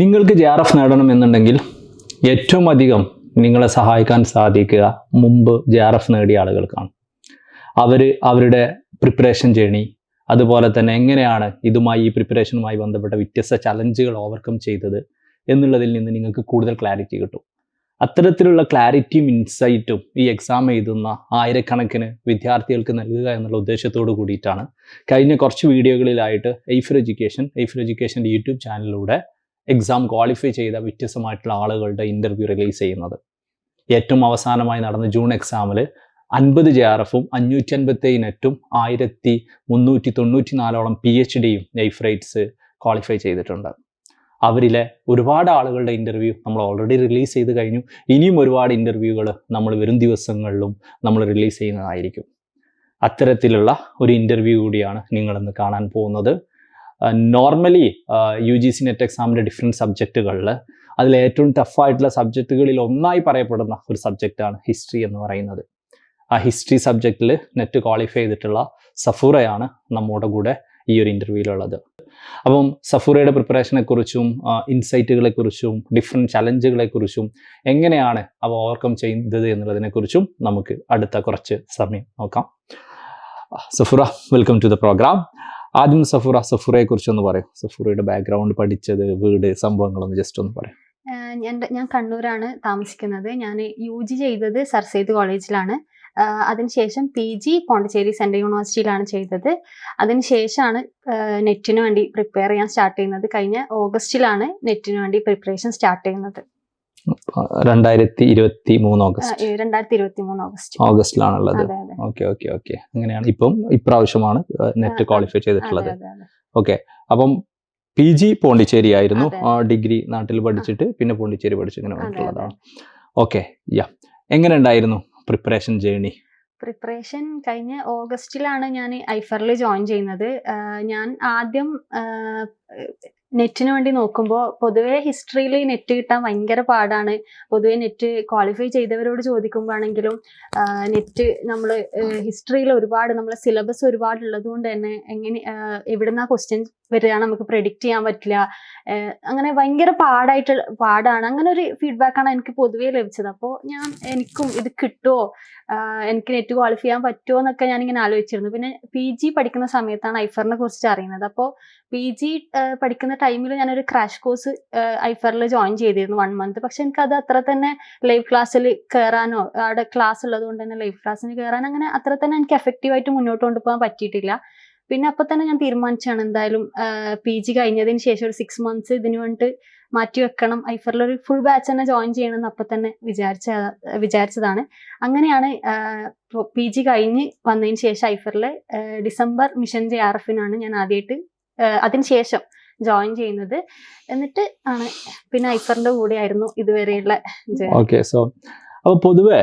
നിങ്ങൾക്ക് J R F നേടണമെന്നുണ്ടെങ്കിൽ ഏറ്റവും അധികം നിങ്ങളെ സഹായിക്കാൻ സാധിക്കുക മുമ്പ് ജെ ആർ എഫ് നേടിയ ആളുകൾക്കാണ്. അവർ അവരുടെ പ്രിപ്പറേഷൻ ജേണി അതുപോലെ തന്നെ എങ്ങനെയാണ് ഇതുമായി ഈ പ്രിപ്പറേഷനുമായി ബന്ധപ്പെട്ട വ്യത്യസ്ത ചലഞ്ചുകൾ ഓവർകം ചെയ്തത് എന്നുള്ളതിൽ നിന്ന് നിങ്ങൾക്ക് കൂടുതൽ ക്ലാരിറ്റി കിട്ടും. അത്തരത്തിലുള്ള ക്ലാരിറ്റിയും ഇൻസൈറ്റും ഈ എക്സാം എഴുതുന്ന ആയിരക്കണക്കിന് വിദ്യാർത്ഥികൾക്ക് നൽകുക എന്നുള്ള ഉദ്ദേശത്തോട് കൂടിയിട്ടാണ് കഴിഞ്ഞ കുറച്ച് വീഡിയോകളിലായിട്ട് എയ്ഫർ എഡ്യൂക്കേഷൻ എയ്ഫർ എഡ്യൂക്കേഷന്റെ യൂട്യൂബ് ചാനലിലൂടെ എക്സാം ക്വാളിഫൈ ചെയ്ത വ്യത്യസ്തമായിട്ടുള്ള ആളുകളുടെ ഇന്റർവ്യൂ റിലീസ് ചെയ്യുന്നത്. ഏറ്റവും അവസാനമായി നടന്ന ജൂൺ എക്സാമിൽ അൻപത് ജെ ആർ എഫും അഞ്ഞൂറ്റി അൻപത്തി നെറ്റും ആയിരത്തി മുന്നൂറ്റി തൊണ്ണൂറ്റി നാലോളം പി എച്ച് ഡിയും നൈഫ്രൈറ്റ്സ് ക്വാളിഫൈ ചെയ്തിട്ടുണ്ട്. അവരിലെ ഒരുപാട് ആളുകളുടെ ഇന്റർവ്യൂ നമ്മൾ ഓൾറെഡി റിലീസ് ചെയ്ത് കഴിഞ്ഞു. ഇനിയും ഒരുപാട് ഇന്റർവ്യൂകൾ നമ്മൾ വരും ദിവസങ്ങളിലും നമ്മൾ റിലീസ് ചെയ്യുന്നതായിരിക്കും. അത്തരത്തിലുള്ള ഒരു ഇന്റർവ്യൂ കൂടിയാണ് നിങ്ങളിന്ന് കാണാൻ പോകുന്നത്. Normally U G C net എക്സാമിന്റെ ഡിഫറെന്റ് സബ്ജക്റ്റുകളിൽ അതിൽ ഏറ്റവും ടഫായിട്ടുള്ള സബ്ജക്റ്റുകളിൽ ഒന്നായി പറയപ്പെടുന്ന ഒരു സബ്ജക്റ്റാണ് ഹിസ്റ്ററി എന്ന് പറയുന്നത്. ആ ഹിസ്റ്ററി സബ്ജക്റ്റിൽ നെറ്റ് ക്വാളിഫൈ ചെയ്തിട്ടുള്ള സഫൂറയാണ് നമ്മുടെ കൂടെ ഈ ഒരു ഇന്റർവ്യൂവിലുള്ളത് അപ്പം സഫൂറയുടെ പ്രിപ്പറേഷനെക്കുറിച്ചും ഇൻസൈറ്റുകളെക്കുറിച്ചും ഇൻസൈറ്റുകളെ കുറിച്ചും ഡിഫറെന്റ് ചലഞ്ചുകളെ കുറിച്ചും എങ്ങനെയാണ് അവ ഓവർകം ചെയ്യുന്നത് എന്നുള്ളതിനെ കുറിച്ചും നമുക്ക് അടുത്ത കുറച്ച് സമയം നോക്കാം. Safura welcome to the program ആദ്യം സഫുറ സഫുറയെ കുറിച്ചൊന്ന് പറയും. സഫുറയുടെ ബാക്ക്ഗ്രൗണ്ട് പഠിച്ചത് വീട് സംഭവങ്ങളൊന്ന് ജസ്റ്റ് ഒന്ന് പറയും. ഞാൻ ഞാൻ കണ്ണൂരാണ് താമസിക്കുന്നത്. ഞാൻ യു ജി ചെയ്തത് സർ സെയ്ദ് കോളേജിലാണ് അതിനുശേഷം പി ജി പോണ്ടിച്ചേരി സെൻട്രൽ യൂണിവേഴ്സിറ്റിയിലാണ് ചെയ്തത്. അതിനുശേഷമാണ് നെറ്റിന് വേണ്ടി പ്രിപ്പയർ ചെയ്യാൻ സ്റ്റാർട്ട് ചെയ്യുന്നത്. കഴിഞ്ഞ ഓഗസ്റ്റിലാണ് നെറ്റിന് വേണ്ടി പ്രിപ്പറേഷൻ സ്റ്റാർട്ട് ചെയ്യുന്നത്. രണ്ടായിരത്തി ഇരുപത്തി മൂന്ന് ഓഗസ്റ്റ്. രണ്ടായിരത്തി ഇരുപത്തി മൂന്ന് ഓഗസ്റ്റ്. ഓഗസ്റ്റിലാണുള്ളത്. Okay okay okay. അങ്ങനെയാണ്. ഇപ്പം ഇപ്രാവശ്യമാണ് നെറ്റ് ക്വാളിഫൈ ചെയ്തിട്ടുള്ളത്. ഓക്കെ. അപ്പം പി ജി പോണ്ടിച്ചേരി ആയിരുന്നു. ആ ഡിഗ്രി നാട്ടിൽ പഠിച്ചിട്ട് പിന്നെ പോണ്ടിച്ചേരി പഠിച്ചു ഇങ്ങനെ വന്നിട്ടുള്ളതാണ്. Okay yeah. എങ്ങനെ ഉണ്ടായിരുന്നു പ്രിപ്പറേഷൻ ജേണി? പ്രിപ്പറേഷൻ കഴിഞ്ഞ ഓഗസ്റ്റിലാണ് ഞാൻ ഐഫറിൽ ജോയിൻ ചെയ്യുന്നത്. ഞാൻ ആദ്യം നെറ്റിന് വേണ്ടി നോക്കുമ്പോൾ പൊതുവേ ഹിസ്റ്ററിയിൽ നെറ്റ് കിട്ടാൻ ഭയങ്കര പാടാണ്. പൊതുവേ നെറ്റ് ക്വാളിഫൈ ചെയ്തവരോട് ചോദിക്കുമ്പോഴാണെങ്കിലും നെറ്റ് നമ്മൾ ഹിസ്റ്ററിയിൽ ഒരുപാട് നമ്മളെ സിലബസ് ഒരുപാട് ഉള്ളത് കൊണ്ട് തന്നെ എങ്ങനെ എവിടുന്ന ക്വസ്റ്റ്യൻ വരികയാണ് നമുക്ക് പ്രെഡിക്റ്റ് ചെയ്യാൻ പറ്റില്ല. അങ്ങനെ ഭയങ്കര പാടായിട്ട് പാടാണ്. അങ്ങനെ ഒരു ഫീഡ്ബാക്കാണ് എനിക്ക് പൊതുവേ ലഭിച്ചത്. അപ്പോൾ ഞാൻ എനിക്കും ഇത് കിട്ടുമോ എനിക്ക് നെറ്റ് ക്വാളിഫൈ ചെയ്യാൻ പറ്റുമോ എന്നൊക്കെ ഞാൻ ഇങ്ങനെ ആലോചിച്ചിരുന്നു. പിന്നെ പി ജി പഠിക്കുന്ന സമയത്താണ് ഐഫറിനെ കുറിച്ച് അറിയുന്നത്. അപ്പോൾ പി ജി പഠിക്കുന്ന ടൈമിൽ ഞാനൊരു ക്രാഷ് കോഴ്സ് ഐഫറിൽ ജോയിൻ ചെയ്തിരുന്നു വൺ മന്ത് പക്ഷെ എനിക്കത് അത്ര തന്നെ ലൈവ് ക്ലാസ്സിൽ കയറാനോ അവിടെ ക്ലാസ് ഉള്ളത് കൊണ്ട് തന്നെ ലൈവ് ക്ലാസ്സിന് കയറാൻ അങ്ങനെ അത്ര തന്നെ എനിക്ക് എഫക്റ്റീവായിട്ട് മുന്നോട്ട് കൊണ്ടുപോകാൻ പറ്റിയിട്ടില്ല. പിന്നെ അപ്പോൾ തന്നെ ഞാൻ തീരുമാനിച്ചാണ് എന്തായാലും പി ജി കഴിഞ്ഞതിന് ശേഷം ഒരു സിക്സ് മന്ത്സ് ഇതിനു വേണ്ടിയിട്ട് മാറ്റി വെക്കണം. ഐഫറിൽ ഒരു ഫുൾ ബാച്ച് തന്നെ ജോയിൻ ചെയ്യണമെന്ന് അപ്പം തന്നെ വിചാരിച്ച വിചാരിച്ചതാണ്. അങ്ങനെയാണ് പി ജി കഴിഞ്ഞ് വന്നതിന് ശേഷം ഐഫറിൽ ഡിസംബർ മിഷൻ ജെ ആർ എഫിനാണ് ഞാൻ ആദ്യമായിട്ട് അതിനുശേഷം ജോയിൻ ചെയ്യുന്നത്. എന്നിട്ട് ആണ് പിന്നെ ഐഫറിന്റെ കൂടെ ആയിരുന്നു ഇതുവരെയുള്ള അപ്പൊ സോ അപ്പോൾ പൊതുവെ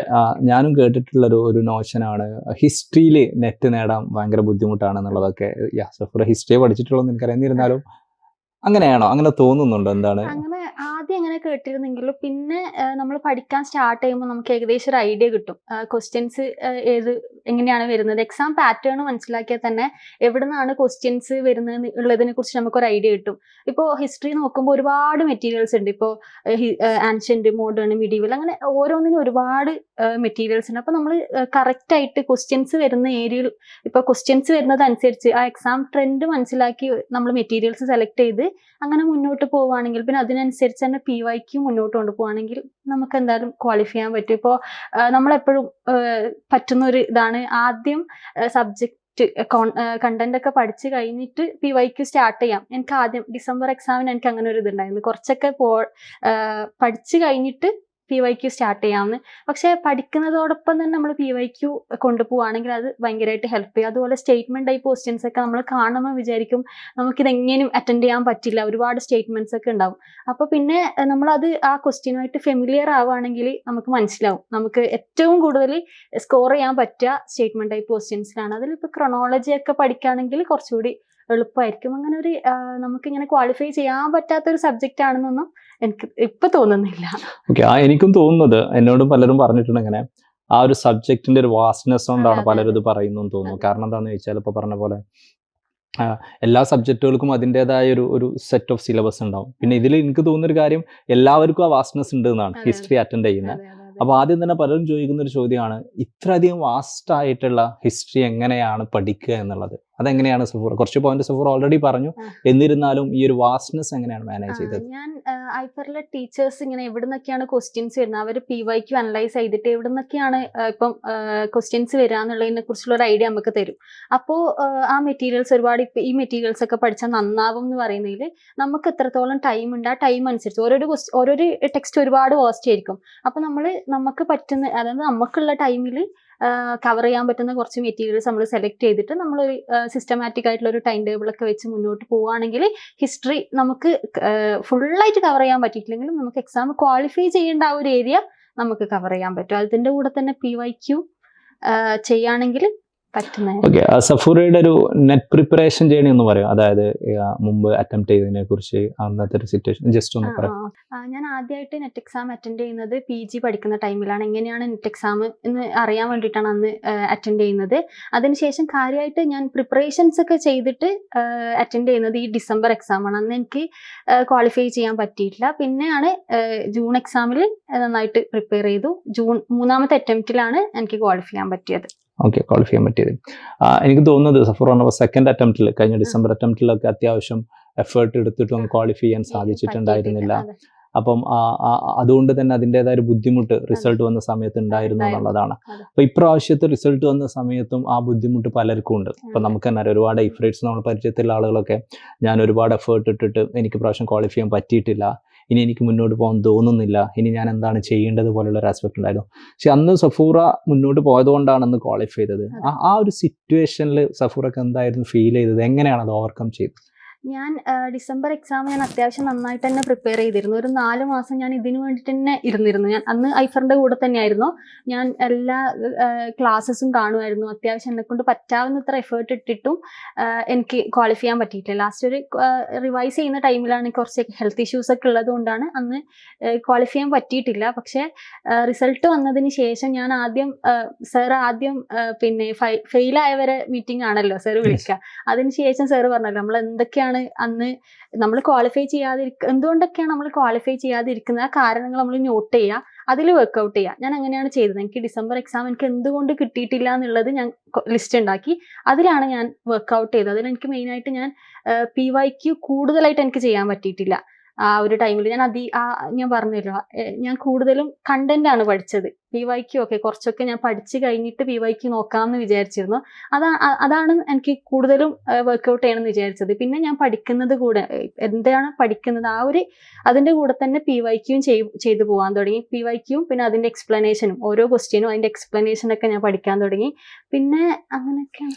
ഞാനും കേട്ടിട്ടുള്ള ഒരു നോഷനാണ് ഹിസ്റ്ററിയിൽ നെറ്റ് നേടാൻ ഭയങ്കര ബുദ്ധിമുട്ടാണെന്നുള്ളതൊക്കെ യാ സഫുറ ഹിസ്റ്ററി പഠിച്ചിട്ടുള്ളതെന്ന് എനിക്കറിയാം. എന്നിരുന്നാലും അങ്ങനെയാണോ? അങ്ങനെ തോന്നുന്നുണ്ടോ എന്താണ്? അങ്ങനെ ആദ്യം എങ്ങനെ കേട്ടിരുന്നെങ്കിലും പിന്നെ നമ്മൾ പഠിക്കാൻ സ്റ്റാർട്ട് ചെയ്യുമ്പോൾ നമുക്ക് ഏകദേശം ഒരു ഐഡിയ കിട്ടും. ക്വസ്റ്റ്യൻസ് ഏത് എങ്ങനെയാണ് വരുന്നത്? എക്സാം പാറ്റേൺ മനസ്സിലാക്കിയാൽ തന്നെ എവിടെ നിന്നാണ് ക്വസ്റ്റ്യൻസ് വരുന്നത് ഉള്ളതിനെ കുറിച്ച് നമുക്കൊരു ഐഡിയ കിട്ടും. ഇപ്പോൾ ഹിസ്റ്ററി നോക്കുമ്പോൾ ഒരുപാട് മെറ്റീരിയൽസ് ഉണ്ട്. ഇപ്പോൾ ആൻഷ്യന്റ് മോഡേൺ മിഡീവൽ അങ്ങനെ ഓരോന്നിനും ഒരുപാട് മെറ്റീരിയൽസ് ഉണ്ട്. അപ്പോൾ നമ്മൾ കറക്റ്റ് ആയിട്ട് ക്വസ്റ്റ്യൻസ് വരുന്ന ഏരിയയിൽ ഇപ്പോൾ ക്വസ്റ്റ്യൻസ് വരുന്നത് അനുസരിച്ച് ആ എക്സാം ട്രെൻഡ് മനസ്സിലാക്കി നമ്മൾ മെറ്റീരിയൽസ് സെലക്ട് ചെയ്ത് അങ്ങനെ മുന്നോട്ട് പോവുകയാണെങ്കിൽ പിന്നെ അതിനനുസരിച്ച് തന്നെ പി വൈക്ക് മുന്നോട്ട് കൊണ്ടുപോവുകയാണെങ്കിൽ നമുക്ക് എന്തായാലും ക്വാളിഫൈ ചെയ്യാൻ പറ്റും. ഇപ്പോൾ നമ്മളെപ്പോഴും പറ്റുന്ന ഒരു ഇതാണ്. ആദ്യം സബ്ജക്ട് കണ്ടന്റ് ഒക്കെ പഠിച്ചു കഴിഞ്ഞിട്ട് പി വൈക്ക് സ്റ്റാർട്ട് ചെയ്യാം. എനിക്ക് ആദ്യം ഡിസംബർ എക്സാമിന് എനിക്ക് അങ്ങനെ ഒരു ഇതുണ്ടായിരുന്നു കുറച്ചൊക്കെ പോ പഠിച്ചു കഴിഞ്ഞിട്ട് പി വൈ ക്യു സ്റ്റാർട്ട് ചെയ്യാമെന്ന് പക്ഷെ പഠിക്കുന്നതോടൊപ്പം തന്നെ നമ്മൾ പി വൈ ക്യു കൊണ്ടുപോവുകയാണെങ്കിൽ അത് ഭയങ്കരമായിട്ട് ഹെൽപ്പ് ചെയ്യും. അതുപോലെ സ്റ്റേറ്റ്മെന്റ് ടൈപ്പ് ക്വസ്റ്റ്യൻസ് ഒക്കെ നമ്മൾ കാണുമ്പോൾ വിചാരിക്കും നമുക്ക് ഇതെങ്ങനെയും അറ്റൻഡ് ചെയ്യാൻ പറ്റില്ല. ഒരുപാട് സ്റ്റേറ്റ്മെന്റ്സ് ഒക്കെ ഉണ്ടാവും. അപ്പോൾ പിന്നെ നമ്മളത് ആ ക്വസ്റ്റ്യനുമായിട്ട് ഫെമിലിയർ ആവുകയാണെങ്കിൽ നമുക്ക് മനസ്സിലാവും. നമുക്ക് ഏറ്റവും കൂടുതൽ സ്കോർ ചെയ്യാൻ പറ്റുക സ്റ്റേറ്റ്മെന്റ് ടൈപ്പ് ക്വസ്റ്റ്യൻസിലാണ് അതിലിപ്പോൾ ക്രൊണോളജി ഒക്കെ പഠിക്കുകയാണെങ്കിൽ കുറച്ചുകൂടി എളുപ്പമായിരിക്കും. അങ്ങനെ ഒരു നമുക്ക് ഇങ്ങനെ ക്വാളിഫൈ ചെയ്യാൻ പറ്റാത്ത ഒരു സബ്ജക്റ്റ് ആണെന്നൊന്നും എനിക്ക് ഇപ്പൊ തോന്നുന്നില്ല. ഓക്കെ ആ എനിക്കും തോന്നുന്നത് എന്നോടും പലരും പറഞ്ഞിട്ടുണ്ട് അങ്ങനെ ആ ഒരു സബ്ജക്റ്റിന്റെ ഒരു വാസ്റ്റ്നെസ് കൊണ്ടാണ് പലരും ഇത് പറയുന്നു തോന്നുന്നു. കാരണം എന്താണെന്ന് ചോദിച്ചാൽ ഇപ്പൊ പറഞ്ഞ പോലെ എല്ലാ സബ്ജക്റ്റുകൾക്കും അതിന്റെതായ ഒരു ഒരു സെറ്റ് ഓഫ് സിലബസ് ഉണ്ടാവും. പിന്നെ ഇതിൽ എനിക്ക് തോന്നുന്ന ഒരു കാര്യം എല്ലാവർക്കും ആ വാസ്റ്റ്നെസ് ഉണ്ട് എന്നാണ് ഹിസ്റ്ററി അറ്റൻഡ് അതെ. അപ്പോൾ ആദ്യം തന്നെ പലരും ചോദിക്കുന്ന ഒരു ചോദ്യമാണ് ഇത്രയധികം വാസ്റ്റ് ആയിട്ടുള്ള ഹിസ്റ്ററി എങ്ങനെയാണ് പഠിക്കുക എന്നുള്ളത്? അതെങ്ങനെയാണ് സഫൂർ കുറച്ച് പോയിന്റ് സഫൂർ ഓൾറെഡി പറഞ്ഞു. എന്നിരുന്നാലും ഈ ഒരു വാസ്റ്റ്നെസ് എങ്ങനെയാണ് മാനേജ് ചെയ്തത്? ഞാൻ ഐഫറിലെ ടീച്ചേഴ്സ് ഇങ്ങനെ എവിടെ നിന്നൊക്കെയാണ് ക്വസ്റ്റ്യൻസ് വരുന്നത് അവർ പി വൈക്ക് അനലൈസ് ചെയ്തിട്ട് എവിടെ നിന്നൊക്കെയാണ് ആ, ഇപ്പം ക്വസ്റ്റ്യൻസ് വരിക എന്നുള്ളതിനെ കുറിച്ചുള്ള ഒരു ഐഡിയ നമുക്ക് തരും. അപ്പോൾ ആ മെറ്റീരിയൽസ് ഒരുപാട് ഇപ്പം ഈ മെറ്റീരിയൽസ് ഒക്കെ പഠിച്ചാൽ നന്നാവും എന്ന് പറയുന്നതിൽ നമുക്ക് എത്രത്തോളം ടൈം ഉണ്ട്? ആ ടൈം അനുസരിച്ച് ഓരോരോ ക്വസ്റ്റ് ഓരോരോ ടെക്സ്റ്റ് ഒരുപാട് വേസ്റ്റ് ആയിരിക്കും. അപ്പോൾ നമ്മൾ നമുക്ക് പറ്റുന്ന അതായത് നമുക്കുള്ള ടൈമിൽ കവർ ചെയ്യാൻ പറ്റുന്ന കുറച്ച് മെറ്റീരിയൽസ് നമ്മൾ സെലക്ട് ചെയ്തിട്ട് നമ്മൾ ഒരു സിസ്റ്റമാറ്റിക് ആയിട്ടുള്ള ഒരു ടൈം ടേബിൾ ഒക്കെ വെച്ച് മുന്നോട്ട് പോവുകയാണെങ്കിൽ ഹിസ്റ്ററി നമുക്ക് ഫുള്ളായിട്ട് കവർ ചെയ്യാൻ പറ്റിയിട്ടില്ലെങ്കിലും നമുക്ക് എക്സാം ക്വാളിഫൈ ചെയ്യേണ്ട ആ ഒരു ഏരിയ നമുക്ക് കവർ ചെയ്യാൻ പറ്റും. അതിന്റെ കൂടെ തന്നെ പി വൈ ക്യൂ ചെയ്യുകയാണെങ്കിൽ ഓക്കെ സഫൂറയുടെ ഒരു നെറ്റ് പ്രിപ്പറേഷൻ ജേണി എന്ന് പറയും. അതായത് മുമ്പ് അറ്റംപ്റ്റ് ചെയ്തതിനെ കുറിച്ച് അന്നത്തെ ഒരു സിറ്റുവേഷൻ ജസ്റ്റ് ഒന്ന് പറയാം. ഞാൻ ആദ്യമായിട്ട് നെറ്റ് എക്സാം അറ്റൻഡ് ചെയ്യുന്നത് പി ജി പഠിക്കുന്ന ടൈമിലാണ് എങ്ങനെയാണ് നെറ്റ് എക്സാം എന്ന് അറിയാൻ വേണ്ടിയിട്ടാണ് അന്ന് അറ്റൻഡ് ചെയ്യുന്നത്. അതിനുശേഷം കാര്യമായിട്ട് ഞാൻ പ്രിപ്പറേഷൻസ് ഒക്കെ ചെയ്തിട്ട് അറ്റൻഡ് ചെയ്യുന്നത് ഈ ഡിസംബർ എക്സാം ആണ്. അന്ന് എനിക്ക് ക്വാളിഫൈ ചെയ്യാൻ പറ്റിയിട്ടില്ല. പിന്നെയാണ് ജൂൺ എക്സാമിൽ നന്നായിട്ട് പ്രിപ്പയർ ചെയ്തു. ജൂൺ മൂന്നാമത്തെ അറ്റംപ്റ്റിലാണ് എനിക്ക് ക്വാളിഫൈ ചെയ്യാൻ പറ്റിയത്. ഓക്കെ ക്വാളിഫൈ ചെയ്യാൻ പറ്റിയത്. എനിക്ക് തോന്നുന്നത് സഫർ പറഞ്ഞ സെക്കൻഡ് അറ്റംപ്റ്റിൽ കഴിഞ്ഞ ഡിസംബർ അറ്റംപ്റ്റിലൊക്കെ അത്യാവശ്യം എഫേർട്ട് എടുത്തിട്ടും ക്വാളിഫൈ ചെയ്യാൻ സാധിച്ചിട്ടുണ്ടായിരുന്നില്ല. അപ്പം അതുകൊണ്ട് തന്നെ അതിന്റെതായ ഒരു ബുദ്ധിമുട്ട് റിസൾട്ട് വന്ന സമയത്ത് ഉണ്ടായിരുന്നു. എന്നുള്ളതാണ്. അപ്പൊ ഇപ്രാവശ്യത്തെ റിസൾട്ട് വന്ന സമയത്തും ആ ബുദ്ധിമുട്ട് പലർക്കും ഉണ്ട്. അതെ. നമുക്ക് തന്നെ ഒരുപാട് ഇഫ്രേറ്റ്സ് നമ്മൾ പരിചയത്തിലുള്ള ആളുകളൊക്കെ ഞാൻ ഒരുപാട് എഫേർട്ട് ഇട്ടിട്ട് എനിക്ക് പ്രാവശ്യം ക്വാളിഫൈ ചെയ്യാൻ പറ്റിയിട്ടില്ല. ഇനി എനിക്ക് മുന്നോട്ട് പോകാൻ തോന്നുന്നില്ല. ഇനി ഞാൻ എന്താണ് ചെയ്യേണ്ടത് പോലുള്ള ഒരു ആസ്പെക്ട് ഉണ്ടായിരുന്നു. പക്ഷെ അന്ന് സഫൂറ മുന്നോട്ട് പോയതുകൊണ്ടാണ് അന്ന് ക്വാളിഫൈ ചെയ്തത് ആ- ഒരു സിറ്റുവേഷനിൽ സഫൂറക്ക് എന്തായിരുന്നു ഫീൽ ചെയ്തത്? എങ്ങനെയാണ് അത് ഓവർകം ചെയ്തത്? ഞാൻ ഡിസംബർ എക്സാം ഞാൻ അത്യാവശ്യം നന്നായിട്ട് തന്നെ പ്രിപ്പയർ ചെയ്തിരുന്നു. ഒരു നാല് മാസം ഞാൻ ഇതിനു വേണ്ടിയിട്ട് തന്നെ ഇരുന്നിരുന്നു. ഞാൻ അന്ന് ഐഫറിന്റെ കൂടെ തന്നെയായിരുന്നു. ഞാൻ എല്ലാ ക്ലാസ്സസും കാണുമായിരുന്നു. അത്യാവശ്യം എന്നെ കൊണ്ട് പറ്റാവുന്നത്ര എഫേർട്ട് ഇട്ടിട്ടും എനിക്ക് ക്വാളിഫൈ ചെയ്യാൻ പറ്റിയിട്ടില്ല. ലാസ്റ്റ് ഒരു റിവൈസ് ചെയ്യുന്ന ടൈമിലാണ് കുറച്ച് ഹെൽത്ത് ഇഷ്യൂസ് ഒക്കെ ഉള്ളത് കൊണ്ടാണ് അന്ന് ക്വാളിഫൈ ചെയ്യാൻ പറ്റിയിട്ടില്ല. പക്ഷേ റിസൾട്ട് വന്നതിന് ശേഷം ഞാൻ ആദ്യം സാർ ആദ്യം പിന്നെ ഫെയിൽ ആയവരെ മീറ്റിംഗ് ആണല്ലോ സാർ വിളിക്കുക അതിനുശേഷം സാർ പറഞ്ഞല്ലോ നമ്മൾ എന്തൊക്കെയാണ് അന്ന് നമ്മൾ ക്വാളിഫൈ ചെയ്യാതിരിക്ക എന്തുകൊണ്ടൊക്കെയാണ് നമ്മൾ ക്വാളിഫൈ ചെയ്യാതിരിക്കുന്നത്? ആ കാരണങ്ങൾ നമ്മൾ നോട്ട് ചെയ്യുക അതിൽ വർക്കൗട്ട് ചെയ്യുക. ഞാൻ അങ്ങനെയാണ് ചെയ്തത്. എനിക്ക് ഡിസംബർ എക്സാം എനിക്ക് എന്തുകൊണ്ട് കിട്ടിയിട്ടില്ല എന്നുള്ളത് ഞാൻ ലിസ്റ്റ് ഉണ്ടാക്കി. അതിലാണ് ഞാൻ വർക്കൗട്ട് ചെയ്തത്. അതിൽ എനിക്ക് മെയിനായിട്ട് ഞാൻ പി വൈക്ക് കൂടുതലായിട്ട് എനിക്ക് ചെയ്യാൻ പറ്റിയിട്ടില്ല. ആ ഒരു ടൈമിൽ ഞാൻ അതി ആ ഞാൻ പറഞ്ഞല്ലോ. ഞാൻ കൂടുതലും കണ്ടന്റ് ആണ് പഠിച്ചത്. പി വൈക്ക് ഒക്കെ കുറച്ചൊക്കെ ഞാൻ പഠിച്ചു കഴിഞ്ഞിട്ട് പി വൈക്ക് നോക്കാമെന്ന് വിചാരിച്ചിരുന്നു. അതാ അതാണ് എനിക്ക് കൂടുതലും വർക്കൗട്ട് ചെയ്യണമെന്ന് വിചാരിച്ചത്. പിന്നെ ഞാൻ പഠിക്കുന്നത് കൂടെ എന്താണ് പഠിക്കുന്നത്? ആ ഒരു അതിന്റെ കൂടെ തന്നെ പി വൈക്കും ചെയ്തു പോകാൻ തുടങ്ങി. പി വൈക്കും പിന്നെ അതിന്റെ എക്സ്പ്ലനേഷനും ഓരോ ക്വസ്റ്റ്യനും എക്സ്പ്ലനേഷൻ ഒക്കെ ഞാൻ പഠിക്കാൻ തുടങ്ങി. പിന്നെ അങ്ങനെയൊക്കെ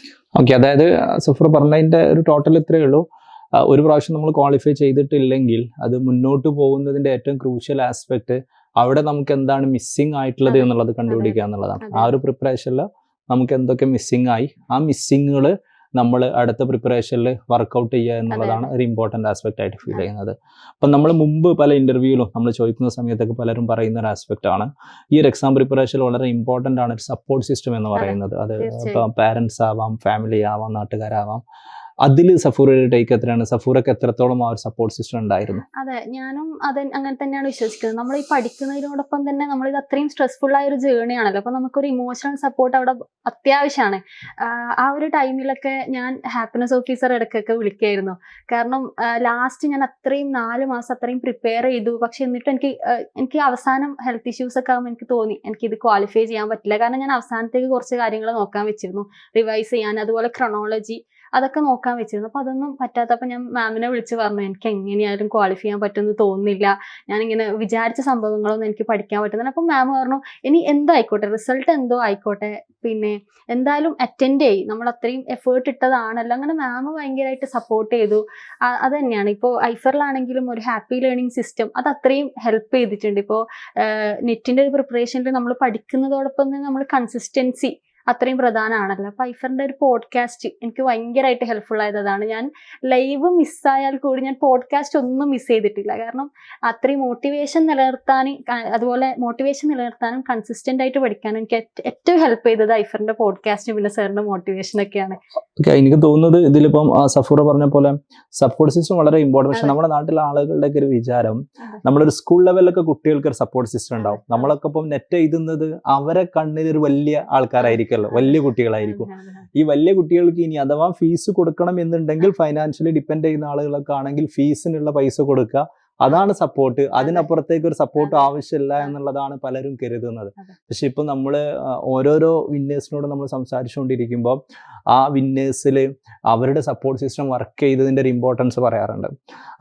ഓക്കെ അതായത് സഫർ പറഞ്ഞതിന്റെ ഒരു ടോട്ടൽ ഇത്രയേ ഉള്ളൂ. ഒരു പ്രാവശ്യം നമ്മൾ ക്വാളിഫൈ ചെയ്തിട്ടില്ലെങ്കിൽ അത് മുന്നോട്ട് പോകുന്നതിന്റെ ഏറ്റവും ക്രൂഷ്യൽ ആസ്പെക്ട് അവിടെ നമുക്ക് എന്താണ് മിസ്സിംഗ് ആയിട്ടുള്ളത് എന്നുള്ളത് കണ്ടുപിടിക്കുക എന്നുള്ളതാണ്. ആ ഒരു പ്രിപ്പറേഷനിൽ നമുക്ക് എന്തൊക്കെ മിസ്സിംഗ് ആയി ആ മിസ്സിങ്ങുകൾ നമ്മൾ അടുത്ത പ്രിപ്പറേഷനിൽ വർക്കൗട്ട് ചെയ്യുക എന്നുള്ളതാണ് ഒരു ഇമ്പോർട്ടന്റ് ആസ്പെക്റ്റ് ആയിട്ട് ഫീൽ. ചെയ്യുന്നത്. അപ്പം നമ്മൾ മുമ്പ് പല ഇന്റർവ്യൂവിലും നമ്മൾ ചോദിക്കുന്ന സമയത്തൊക്കെ പലരും പറയുന്ന ഒരു ആസ്പെക്റ്റ് ആണ്. ഈ ഒരു എക്സാം പ്രിപ്പറേഷൻ വളരെ ഇമ്പോർട്ടന്റ് ആണ് ഒരു സപ്പോർട്ട് സിസ്റ്റം എന്ന് പറയുന്നത്. അത്. ഇപ്പം പാരൻസ് ആവാം ഫാമിലി ആവാം നാട്ടുകാരാവാം. അതിൽ സഫൂറയുടെ ടേക്ക് എത്രയാണ്? സഫൂറക്ക് എത്രത്തോളം ആ ഒരു സപ്പോർട്ട് സിസ്റ്റം ഉണ്ടായിരുന്നു? അതെ ഞാനും അത് അങ്ങനെ തന്നെയാണ് വിശ്വസിക്കുന്നത്. നമ്മൾ ഈ പഠിക്കുന്നതിനോടൊപ്പം തന്നെ നമ്മൾ ഇത് അത്രയും സ്ട്രെസ്ഫുൾ ആയ ഒരു ജേർണി ആണല്ലോ. അപ്പൊ നമുക്കൊരു ഇമോഷണൽ സപ്പോർട്ട് അവിടെ അത്യാവശ്യമാണ്. ആ ഒരു ടൈമിലൊക്കെ ഞാൻ ഹാപ്പിനെസ് ഓഫീസർ ഇടയ്ക്കൊക്കെ വിളിക്കായിരുന്നു. കാരണം ലാസ്റ്റ് ഞാൻ അത്രയും നാല് മാസം അത്രയും പ്രിപ്പയർ ചെയ്തു. പക്ഷെ എന്നിട്ട് എനിക്ക് എനിക്ക് അവസാനം ഹെൽത്ത് ഇഷ്യൂസ് ഒക്കെ ആകുമ്പോൾ എനിക്ക് തോന്നി എനിക്ക് ഇത് ക്വാളിഫൈ ചെയ്യാൻ പറ്റില്ല. കാരണം ഞാൻ അവസാനത്തേക്ക് കുറച്ച് കാര്യങ്ങൾ നോക്കാൻ വെച്ചിരുന്നു. റിവൈസ് ചെയ്യാൻ അതുപോലെ ക്രൊണോളജി അതൊക്കെ നോക്കാൻ വെച്ചിരുന്നു. അപ്പോൾ അതൊന്നും പറ്റാത്തപ്പോൾ ഞാൻ മാമിനെ വിളിച്ച് പറഞ്ഞു എനിക്ക് എങ്ങനെയായാലും ക്വാളിഫൈ ചെയ്യാൻ പറ്റുമെന്ന് തോന്നുന്നില്ല. ഞാനിങ്ങനെ വിചാരിച്ച സംഭവങ്ങളൊന്നും എനിക്ക് പഠിക്കാൻ പറ്റുന്നില്ല. അപ്പം മാം പറഞ്ഞു ഇനി എന്തോ ആയിക്കോട്ടെ റിസൾട്ട് എന്തോ ആയിക്കോട്ടെ. പിന്നെ എന്തായാലും അറ്റൻഡ് ചെയ്യും. നമ്മൾ അത്രയും എഫേർട്ട് ഇട്ടതാണല്ലോ. അങ്ങനെ മാം ഭയങ്കരമായിട്ട് സപ്പോർട്ട് ചെയ്തു. അത് തന്നെയാണ് ഇപ്പോൾ ഐഫറിലാണെങ്കിലും ഒരു ഹാപ്പി ലേണിംഗ് സിസ്റ്റം അത് അത്രയും ഹെൽപ്പ് ചെയ്തിട്ടുണ്ട്. ഇപ്പോൾ നെറ്റിന്റെ ഒരു പ്രിപ്പറേഷനിൽ നമ്മൾ പഠിക്കുന്നതോടൊപ്പം തന്നെ നമ്മൾ കൺസിസ്റ്റൻസി അത്രയും പ്രധാനമാണല്ലോ. അപ്പൊ ഐഫറിന്റെ ഒരു പോഡ്കാസ്റ്റ് എനിക്ക് ഭയങ്കരമായിട്ട് ഹെൽപ്ഫുൾ ആയതാണ്. ഞാൻ ലൈവ് മിസ്സായാൽ കൂടി ഞാൻ പോഡ്കാസ്റ്റ് ഒന്നും മിസ് ചെയ്തിട്ടില്ല. കാരണം അത്രയും മോട്ടിവേഷൻ നിലനിർത്താൻ അതുപോലെ മോട്ടിവേഷൻ നിലനിർത്താനും കൺസിസ്റ്റന്റ് ആയിട്ട് പഠിക്കാനും എനിക്ക് ഏറ്റവും ഹെൽപ്പ് ചെയ്തത് ഐഫറിന്റെ പോഡ്കാസ്റ്റും പിന്നെ സാറിന്റെ മോട്ടിവേഷൻ ഒക്കെയാണ്. എനിക്ക് തോന്നുന്നത് ഇതിലിപ്പം സഫൂറ പറഞ്ഞ പോലെ സപ്പോർട്ട് സിസ്റ്റം വളരെ ഇമ്പോർട്ടന്റ് പക്ഷെ നമ്മുടെ നാട്ടിലെ ആളുകളുടെ ഒക്കെ ഒരു വിചാരം. നമ്മളൊരു സ്കൂൾ ലെവലിലൊക്കെ കുട്ടികൾക്ക് ഒരു സപ്പോർട്ട് സിസ്റ്റം ഉണ്ടാവും. നമ്മളൊക്കെ ഇപ്പം നെറ്റ് എഴുതുന്നത് അവരെ കണ്ണിൽ ഒരു വലിയ ആൾക്കാരായിരിക്കുമല്ലോ വലിയ കുട്ടികളായിരിക്കും. ഈ വലിയ കുട്ടികൾക്ക് ഇനി അഥവാ ഫീസ് കൊടുക്കണം എന്നുണ്ടെങ്കിൽ ഫൈനാൻഷ്യലി ഡിപ്പെൻഡ് ചെയ്യുന്ന ആളുകളൊക്കെ ആണെങ്കിൽ ഫീസിനുള്ള പൈസ കൊടുക്കുക. അതാണ് സപ്പോർട്ട് അതിനപ്പുറത്തേക്ക് ഒരു സപ്പോർട്ട് ആവശ്യമില്ല എന്നുള്ളതാണ് പലരും കരുതുന്നത്. പക്ഷെ ഇപ്പൊ നമ്മൾ ഓരോരോ വിന്നേഴ്സിനോട് നമ്മൾ സംസാരിച്ചുകൊണ്ടിരിക്കുമ്പോൾ ആ വിന്നേഴ്സിൽ അവരുടെ സപ്പോർട്ട് സിസ്റ്റം വർക്ക് ചെയ്തതിന്റെ ഒരു ഇമ്പോർട്ടൻസ് പറയാറുണ്ട്.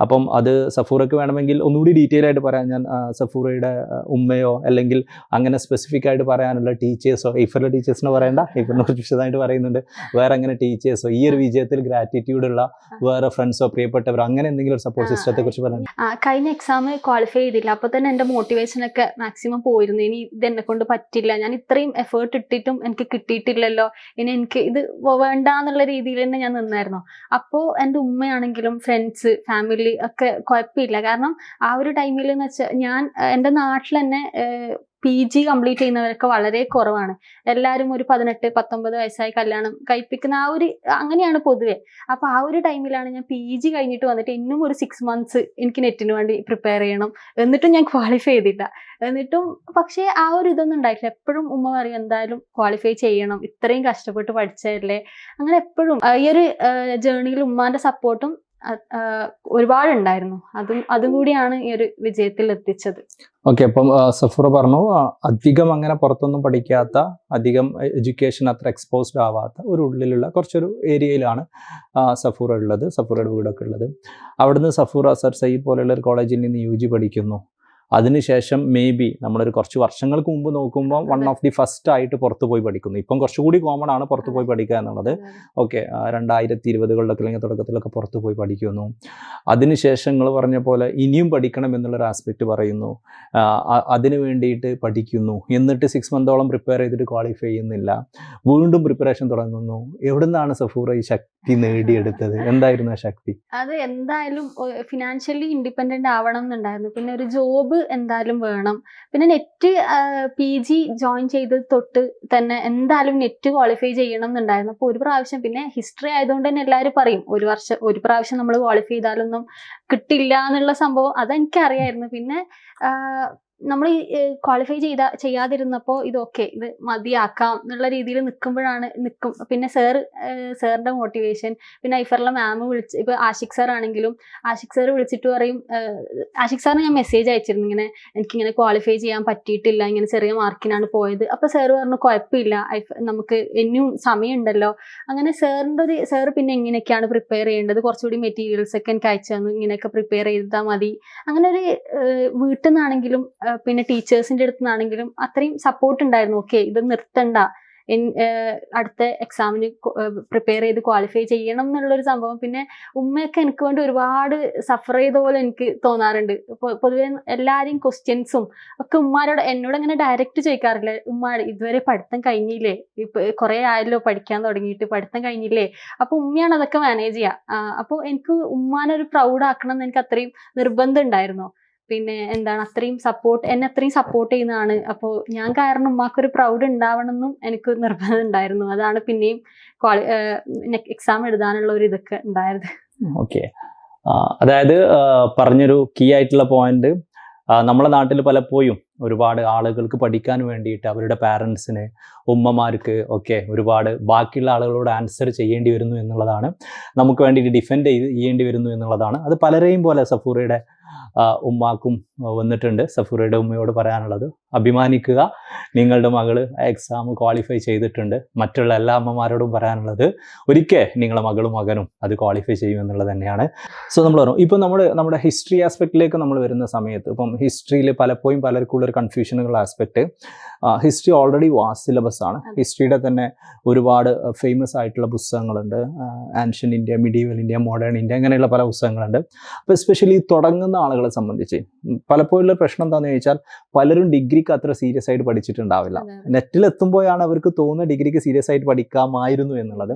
അപ്പം അത് സഫൂറയ്ക്ക് വേണമെങ്കിൽ ഒന്നുകൂടി ഡീറ്റെയിൽ ആയിട്ട് പറയാം. ഞാൻ സഫൂറയുടെ ഉമ്മയോ അല്ലെങ്കിൽ അങ്ങനെ സ്പെസിഫിക് ആയിട്ട് പറയാനുള്ള ടീച്ചേഴ്സോ ഇഫറിലെ ടീച്ചേഴ്സിനെ പറയണ്ട. ഇഫറിനെ കുറിച്ച് വിശദമായിട്ട് പറയുന്നുണ്ട്. വേറെ അങ്ങനെ ടീച്ചേഴ്സോ ഈ ഒരു വിജയത്തിൽ ഗ്രാറ്റിറ്റ്യൂഡ് ഉള്ള വേറെ ഫ്രണ്ട്സോ പ്രിയപ്പെട്ടവരോ അങ്ങനെ എന്തെങ്കിലും ഒരു സപ്പോർട്ട് സിസ്റ്റത്തെ കുറിച്ച് പറയാം കഴിഞ്ഞ എക്സാം ക്വാളിഫൈ ചെയ്തില്ല. അപ്പൊ തന്നെ എന്റെ മോട്ടിവേഷൻ ഒക്കെ മാക്സിമം പോയിരുന്നു. ഇനി ഇത് എന്നെ കൊണ്ട് പറ്റില്ല. ഞാൻ ഇത്രയും എഫേർട്ട് ഇട്ടിട്ടും എനിക്ക് കിട്ടിയിട്ടില്ലല്ലോ. ഇനി എനിക്ക് ഇത് വേണ്ട എന്നുള്ള രീതിയിൽ തന്നെ ഞാൻ നിന്നായിരുന്നു. അപ്പോൾ എന്റെ ഉമ്മയാണെങ്കിലും ഫ്രണ്ട്സ് ഫാമിലി ഒക്കെ കുഴപ്പമില്ല. കാരണം ആ ഒരു ടൈമിൽ എന്ന് വെച്ചാൽ ഞാൻ എന്റെ നാട്ടിൽ തന്നെ പി ജി കംപ്ലീറ്റ് ചെയ്യുന്നവരൊക്കെ വളരെ കുറവാണ്. എല്ലാവരും ഒരു പതിനെട്ട് പത്തൊമ്പത് വയസ്സായി കല്യാണം കഴിപ്പിക്കുന്ന ആ ഒരു അങ്ങനെയാണ് പൊതുവെ. അപ്പൊ ആ ഒരു ടൈമിലാണ് ഞാൻ പി ജി കഴിഞ്ഞിട്ട് വന്നിട്ട് ഇന്നും ഒരു സിക്സ് മന്ത്സ് എനിക്ക് നെറ്റിന് വേണ്ടി പ്രിപ്പയർ ചെയ്യണം എന്നിട്ടും ഞാൻ ക്വാളിഫൈ ചെയ്തില്ല. എന്നിട്ടും പക്ഷേ ആ ഒരു ഇതൊന്നും ഉണ്ടായിട്ടില്ല. എപ്പോഴും ഉമ്മ പറയും എന്തായാലും ക്വാളിഫൈ ചെയ്യണം. ഇത്രയും കഷ്ടപ്പെട്ട് പഠിച്ചതല്ലേ? അങ്ങനെ എപ്പോഴും ഈ ഒരു ജേർണിയിൽ ഉമ്മാന്റെ സപ്പോർട്ടും ഒരുപാടുണ്ടായിരുന്നു. അതും അതും കൂടിയാണ് ഈ ഒരു വിജയത്തിൽ എത്തിച്ചത്. ഓക്കെ അപ്പം സഫുറ പറഞ്ഞു അധികം അങ്ങനെ പുറത്തൊന്നും പഠിക്കാത്ത അധികം എഡ്യൂക്കേഷൻ അത്ര എക്സ്പോസ്ഡ് ആവാത്ത ഒരു ഉള്ളിലുള്ള കുറച്ചൊരു ഏരിയയിലാണ് സഫൂർ ഉള്ളത് സഫൂറയുടെ വീടൊക്കെ ഉള്ളത്. അവിടുന്ന് സഫൂറ സർ സയ്യിദ് പോലെയുള്ള ഒരു കോളേജിൽ നിന്ന് യു ജി പഠിക്കുന്നു. അതിനുശേഷം മേ ബി നമ്മളൊരു കുറച്ച് വർഷങ്ങൾക്ക് മുമ്പ് നോക്കുമ്പോൾ വൺ ഓഫ് ദി ഫസ്റ്റ് ആയിട്ട് പുറത്ത് പോയി പഠിക്കുന്നു. ഇപ്പം കുറച്ചുകൂടി കോമൺ ആണ് പുറത്ത് പോയി പഠിക്കുക എന്നുള്ളത്. ഓക്കെ രണ്ടായിരത്തി ഇരുപതുകളിലൊക്കെ അല്ലെങ്കിൽ തുടക്കത്തിലൊക്കെ പുറത്ത് പോയി പഠിക്കുന്നു. അതിനുശേഷം നിങ്ങൾ പറഞ്ഞ പോലെ ഇനിയും പഠിക്കണം എന്നുള്ളൊരു ആസ്പെക്റ്റ് പറയുന്നു. അതിന് വേണ്ടിയിട്ട് പഠിക്കുന്നു. എന്നിട്ട് സിക്സ് മന്തോളം പ്രിപ്പയർ ചെയ്തിട്ട് ക്വാളിഫൈ ചെയ്യുന്നില്ല. വീണ്ടും പ്രിപ്പറേഷൻ തുടങ്ങുന്നു. എവിടെ നിന്നാണ് സഫൂറ ഈ ശക്തി നേടിയെടുത്തത്? എന്തായിരുന്നു ആ ശക്തി? അത് എന്തായാലും ഫിനാൻഷ്യലി ഇൻഡിപെൻഡന്റ് ആവണം എന്നുണ്ടായിരുന്നു. പിന്നെ ഒരു ജോബ് എന്തായാലും വേണം. പിന്നെ നെറ്റ് പി ജി ജോയിൻ ചെയ്ത് തൊട്ട് തന്നെ എന്തായാലും നെറ്റ് ക്വാളിഫൈ ചെയ്യണം എന്നുണ്ടായിരുന്നു. അപ്പോൾ ഒരു പ്രാവശ്യം പിന്നെ ഹിസ്റ്ററി ആയതുകൊണ്ട് തന്നെ എല്ലാവരും പറയും ഒരു വർഷം ഒരു പ്രാവശ്യം നമ്മൾ ക്വാളിഫൈ ചെയ്താലൊന്നും കിട്ടില്ല എന്നുള്ള സംഭവം അതെനിക്കറിയായിരുന്നു. പിന്നെ നമ്മൾ ക്വാളിഫൈ ചെയ്ത ചെയ്യാതിരുന്നപ്പോൾ ഇതൊക്കെ ഇത് മതിയാക്കാം എന്നുള്ള രീതിയിൽ നിൽക്കുമ്പോഴാണ് നിൽക്കും പിന്നെ സാർ സാറിന്റെ മോട്ടിവേഷൻ പിന്നെ ഐഫറിലെ മാം വിളിച്ച് ഇപ്പൊ ആഷിഖ് സാർ ആണെങ്കിലും ആഷിഖ് സാർ വിളിച്ചിട്ട് പറയും ആഷിഖ് സാറിന് ഞാൻ മെസ്സേജ് അയച്ചിരുന്നു ഇങ്ങനെ എനിക്കിങ്ങനെ ക്വാളിഫൈ ചെയ്യാൻ പറ്റിയിട്ടില്ല ഇങ്ങനെ ചെറിയ മാർക്കിനാണ് പോയത്. അപ്പൊ സാർ പറഞ്ഞു കുഴപ്പമില്ല നമുക്ക് ഇനിയും സമയമുണ്ടല്ലോ. അങ്ങനെ സാറിന്റെ ഒരു സാർ പിന്നെ എങ്ങനെയൊക്കെയാണ് പ്രിപ്പയർ ചെയ്യേണ്ടത്? കുറച്ചുകൂടി മെറ്റീരിയൽസ് ഒക്കെ എനിക്ക് അയച്ചു തന്നു ഇങ്ങനെയൊക്കെ പ്രിപ്പയർ ചെയ്താൽ മതി. അങ്ങനെ ഒരു വീട്ടിൽ നിന്നാണെങ്കിലും പിന്നെ ടീച്ചേഴ്സിന്റെ അടുത്ത് നിന്നാണെങ്കിലും അത്രയും സപ്പോർട്ട് ഉണ്ടായിരുന്നു. ഓക്കെ ഇത് നിർത്തണ്ട. അടുത്ത എക്സാമിന് പ്രിപ്പയർ ചെയ്ത് ക്വാളിഫൈ ചെയ്യണം എന്നുള്ളൊരു സംഭവം. പിന്നെ ഉമ്മയൊക്കെ എനിക്ക് വേണ്ടി ഒരുപാട് സഫർ ചെയ്ത പോലെ എനിക്ക് തോന്നാറുണ്ട്. പൊതുവെ എല്ലാരെയും ക്വസ്റ്റ്യൻസും ഒക്കെ ഉമ്മാരോട് എന്നോട് അങ്ങനെ ഡയറക്റ്റ് ചോദിക്കാറില്ല. ഉമ്മ ഇതുവരെ പഠിത്തം കഴിഞ്ഞില്ലേ? ഇപ്പൊ കുറെ ആയല്ലോ പഠിക്കാൻ തുടങ്ങിയിട്ട് പഠിത്തം കഴിഞ്ഞില്ലേ? അപ്പൊ ഉമ്മയാണ് അതൊക്കെ മാനേജ് ചെയ്യുക അപ്പോൾ എനിക്ക് ഉമ്മാനൊരു പ്രൗഡ് ആക്കണം എന്ന് എനിക്ക് അത്രയും നിർബന്ധം ഉണ്ടായിരുന്നു? പിന്നെ എന്താണ് അത്രയും സപ്പോർട്ട് എന്നെ അത്രയും സപ്പോർട്ട് ചെയ്യുന്നതാണ്. അപ്പോൾ ഞാൻ കാരണം ഉമ്മാക്കൊരു പ്രൗഡ് ഉണ്ടാവണം എന്നും എനിക്ക് നിർബന്ധം ഉണ്ടായിരുന്നു. അതാണ് പിന്നെയും ക്വാളി എക്സാം എഴുതാനുള്ള ഒരു ഇതൊക്കെ ഉണ്ടായത്. ഓക്കെ അതായത് പറഞ്ഞൊരു കീ ആയിട്ടുള്ള പോയിന്റ് നമ്മളെ നാട്ടിൽ പലപ്പോഴും ഒരുപാട് ആളുകൾക്ക് പഠിക്കാൻ വേണ്ടിയിട്ട് അവരുടെ പാരൻസിന് ഉമ്മമാർക്ക് ഒക്കെ ഒരുപാട് ബാക്കിയുള്ള ആളുകളോട് ആൻസർ ചെയ്യേണ്ടി വരുന്നു എന്നുള്ളതാണ്. നമുക്ക് വേണ്ടിയിട്ട് ഡിഫെൻഡ് ചെയ്ത് ചെയ്യേണ്ടി വരുന്നു എന്നുള്ളതാണ്. അത് പലരെയും പോലെ സഫൂറയുടെ ഉമ്മാക്കും ആ, വന്നിട്ടുണ്ട്. സഫൂറയുടെ ഉമ്മയോട് പറയാനുള്ളത് അഭിമാനിക്കുക. നിങ്ങളുടെ മകൾ എക്സാം ക്വാളിഫൈ ചെയ്തിട്ടുണ്ട്. മറ്റുള്ള എല്ലാ അമ്മമാരോടും പറയാനുള്ളത് ഒരിക്കൽ നിങ്ങളുടെ മകളും മകനും അത് ക്വാളിഫൈ ചെയ്യുമെന്നുള്ളത് തന്നെയാണ്. സോ നമ്മൾ പറഞ്ഞു ഇപ്പോൾ നമ്മൾ നമ്മുടെ ഹിസ്റ്ററി ആസ്പെക്റ്റിലേക്ക് നമ്മൾ വരുന്ന സമയത്ത് ഇപ്പം ഹിസ്റ്ററിയിൽ പലപ്പോഴും പലർക്കുള്ള ഒരു കൺഫ്യൂഷനുകൾ aspect history already was syllabus ആണ്. ഹിസ്റ്ററിയുടെ തന്നെ ഒരുപാട് ഫേമസ് ആയിട്ടുള്ള പുസ്തകങ്ങളുണ്ട്. Ancient India medieval India modern India അങ്ങനെയുള്ള പല പുസ്തകങ്ങളുണ്ട്. അപ്പോൾ എസ്പെഷ്യലി തുടങ്ങുന്ന ആളുകളെ സംബന്ധിച്ച് പലപ്പോഴുള്ള പ്രശ്നം എന്താണെന്ന് ചോദിച്ചാൽ പലരും ഡിഗ്രിക്ക് അത്ര സീരിയസ് ആയിട്ട് പഠിച്ചിട്ടുണ്ടാവില്ല. നെറ്റിൽ എത്തുമ്പോഴാണ് അവർക്ക് തോന്നുന്ന ഡിഗ്രിക്ക് സീരിയസ് ആയിട്ട് പഠിക്കാമായിരുന്നു എന്നുള്ളത്.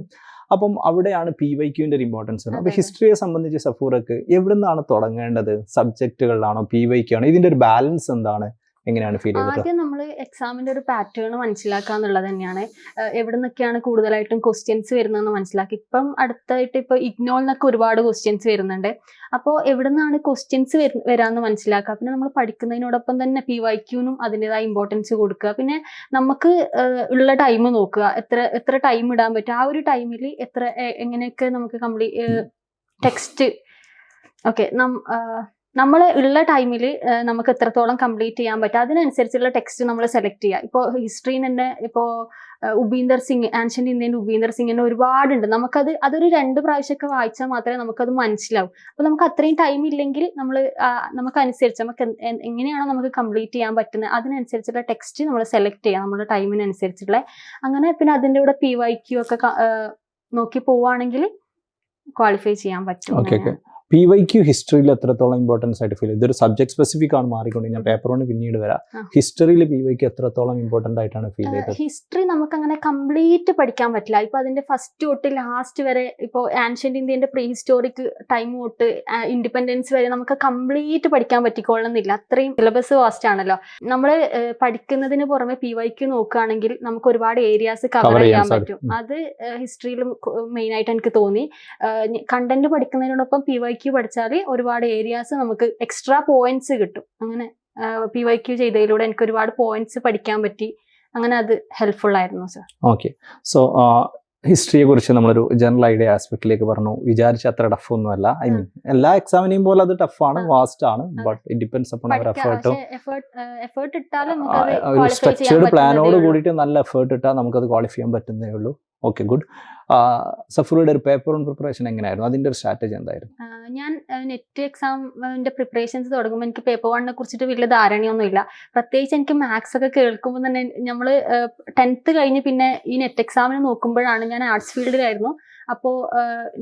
അപ്പം അവിടെയാണ് പി വൈ ക്യൂവിന്റെ ഒരു ഇമ്പോർട്ടൻസ് വരുന്നത്. അപ്പോൾ. ഹിസ്റ്ററിയെ സംബന്ധിച്ച് സഫൂറക്ക് എവിടെ നിന്നാണ് തുടങ്ങേണ്ടത് സബ്ജക്റ്റുകളിലാണോ പി വൈ ക്യൂ ആണോ? ഇതിന്റെ ഒരു ബാലൻസ് എന്താണ്? എങ്ങനെയാണ് ഫീൽ ചെയ്തത് ആദ്യം നമ്മൾ എക്സാമിന്റെ ഒരു പാറ്റേൺ മനസ്സിലാക്കുക എന്നുള്ളത് തന്നെയാണ്. എവിടെ നിന്നൊക്കെയാണ് കൂടുതലായിട്ടും ക്വസ്റ്റ്യൻസ് വരുന്നതെന്ന് മനസ്സിലാക്കി. ഇപ്പം അടുത്തായിട്ട് ഇപ്പൊ ഇഗ്നോൾ എന്നൊക്കെ ഒരുപാട് ക്വസ്റ്റ്യൻസ് വരുന്നുണ്ട്. അപ്പോൾ എവിടെ നിന്നാണ് ക്വസ്റ്റ്യൻസ് വരാമെന്ന് മനസ്സിലാക്കുക പിന്നെ നമ്മൾ പഠിക്കുന്നതിനോടൊപ്പം തന്നെ പി വൈ ക്യൂനും അതിന്റെതായ ഇമ്പോർട്ടൻസ് കൊടുക്കുക. പിന്നെ നമുക്ക് ഉള്ള ടൈം നോക്കുക. എത്ര എത്ര ടൈം ഇടാൻ പറ്റും. ആ ഒരു ടൈമിൽ എത്ര എങ്ങനെയൊക്കെ നമുക്ക് കംപ്ലീറ്റ് ടെക്സ്റ്റ് ഓക്കെ നമ്മൾ ഉള്ള ടൈമിൽ നമുക്ക് എത്രത്തോളം കംപ്ലീറ്റ് ചെയ്യാൻ പറ്റും അതിനനുസരിച്ചുള്ള ടെക്സ്റ്റ് നമ്മൾ സെലക്ട് ചെയ്യുക ഇപ്പോൾ ഹിസ്റ്ററിയിൽ തന്നെ ഇപ്പോൾ ഉപീന്ദർ സിംഗ് ആൻഷ്യന്റ് ഇന്ത്യൻ ഉപീന്ദർ സിംഗിന് ഒരുപാടുണ്ട്. നമുക്കത് അതൊരു രണ്ട് പ്രാവശ്യമൊക്കെ വായിച്ചാൽ മാത്രമേ നമുക്കത് മനസ്സിലാവും. അപ്പോൾ നമുക്ക് അത്രയും ടൈം ഇല്ലെങ്കിൽ നമ്മൾ നമുക്കനുസരിച്ച് നമുക്ക് എങ്ങനെയാണോ നമുക്ക് കംപ്ലീറ്റ് ചെയ്യാൻ പറ്റുന്നത് അതിനനുസരിച്ചുള്ള ടെക്സ്റ്റ് നമ്മൾ സെലക്ട് ചെയ്യാം നമ്മുടെ ടൈമിനനുസരിച്ചുള്ള അങ്ങനെ പിന്നെ അതിന്റെ കൂടെ പി വൈ ക്യു ഒക്കെ നോക്കി പോവുകയാണെങ്കിൽ ക്വാളിഫൈ ചെയ്യാൻ പറ്റും. പി വൈ ക്യു ഹിസ്റ്ററിയിൽ എത്രത്തോളം ഇമ്പോർട്ടൻസ് ആയിട്ട് ഫീൽ ഇതൊരു സബ്ജക്ട് സ്പെസിഫിക് ആണ് മാറിക്കൊണ്ട് ഞാൻ പേപ്പർ കൊണ്ട് പിന്നീട് വരാം. ഹിസ്റ്ററിയിൽ പി വൈ ക്യു എത്രത്തോളം ഇമ്പോർട്ടന്റ് ആയിട്ടാണ് ഫീൽ ചെയ്തത്? ഹിസ്റ്ററി നമുക്ക് അങ്ങനെ കംപ്ലീറ്റ് പഠിക്കാൻ പറ്റില്ല. ഇപ്പൊ അതിന്റെ ഫസ്റ്റ് തൊട്ട് ലാസ്റ്റ് വരെ ഇപ്പോൾ ആൻഷ്യന്റ് ഇന്ത്യന്റെ പ്രീ ഹിസ്റ്റോറിക് ടൈം തൊട്ട് ഇൻഡിപെൻഡൻസ് വരെ നമുക്ക് കംപ്ലീറ്റ് പഠിക്കാൻ പറ്റിക്കൊള്ളുന്നില്ല. അത്രയും സിലബസ് വാസ്റ്റ് ആണല്ലോ. നമ്മൾ പഠിക്കുന്നതിന് പുറമെ പി വൈക്ക് നോക്കുകയാണെങ്കിൽ നമുക്ക് ഒരുപാട് ഏരിയാസ് കവർ ചെയ്യാൻ ചെയ്യാൻ പറ്റും. അത് ഹിസ്റ്ററിയിൽ മെയിൻ ആയിട്ട് എനിക്ക് തോന്നി. കണ്ടന്റ് പഠിക്കുന്നതിനോടൊപ്പം പി വൈ ക്യു പഠിച്ചാൽ ഒരുപാട് ഏരിയാസ് നമുക്ക് എക്സ്ട്രാ പോയിന്റ്സ് കിട്ടും. അങ്ങനെ പി വൈ ക്യു ചെയ്തതിലൂടെ എനിക്ക് ഒരുപാട് പോയിന്റ്സ് പഠിക്കാൻ പറ്റി. അങ്ങനെ അത് ഹെൽപ്ഫുൾ ആയിരുന്നു സർ ഓക്കെ സോ ഹിസ്റ്ററിയെ കുറിച്ച് നമ്മളൊരു ജനറൽ ഐഡിയ ആസ്പെക്റ്റിലേക്ക് പറഞ്ഞു. വിചാരിച്ച അത്ര ടഫ് ഒന്നുമല്ല. ഐ മീൻ എല്ലാ എക്സാമിനെയും പോലെ അത് ടഫ് ആണ് വാസ്റ്റ് ആണ് but it depends upon our എഫേർട്ടും ഒരു സ്ട്രക്ചേർഡ് പ്ലാനോട് കൂടിയിട്ട് നല്ല എഫേർട്ട് ഇട്ടാൽ നമുക്ക് അത് ക്വാളിഫൈ ചെയ്യാൻ പറ്റുന്നേ ഉള്ളൂ. ഓക്കെ ഗുഡ് സഫറുടെ ഒരു പേപ്പർ ഓൺ പ്രിപ്പറേഷൻ എങ്ങനെയായിരുന്നു? അതിന്റെ ഒരു സ്ട്രാറ്റജി എന്തായിരുന്നു? ഞാൻ നെറ്റ് എക്സാമിന്റെ പ്രിപ്പറേഷൻസ് തുടങ്ങുമ്പോൾ എനിക്ക് പേപ്പർ വണ്ണിനെ കുറിച്ചിട്ട് വലിയ ധാരണയൊന്നുമില്ല. പ്രത്യേകിച്ച് എനിക്ക് മാത്സ് ഒക്കെ കേൾക്കുമ്പോൾ തന്നെ നമ്മൾ ടെൻത്ത് കഴിഞ്ഞ് പിന്നെ ഈ നെറ്റ് എക്സാമിന് നോക്കുമ്പോഴാണ് ഞാൻ ആർട്സ് ഫീൽഡിലായിരുന്നു അപ്പോൾ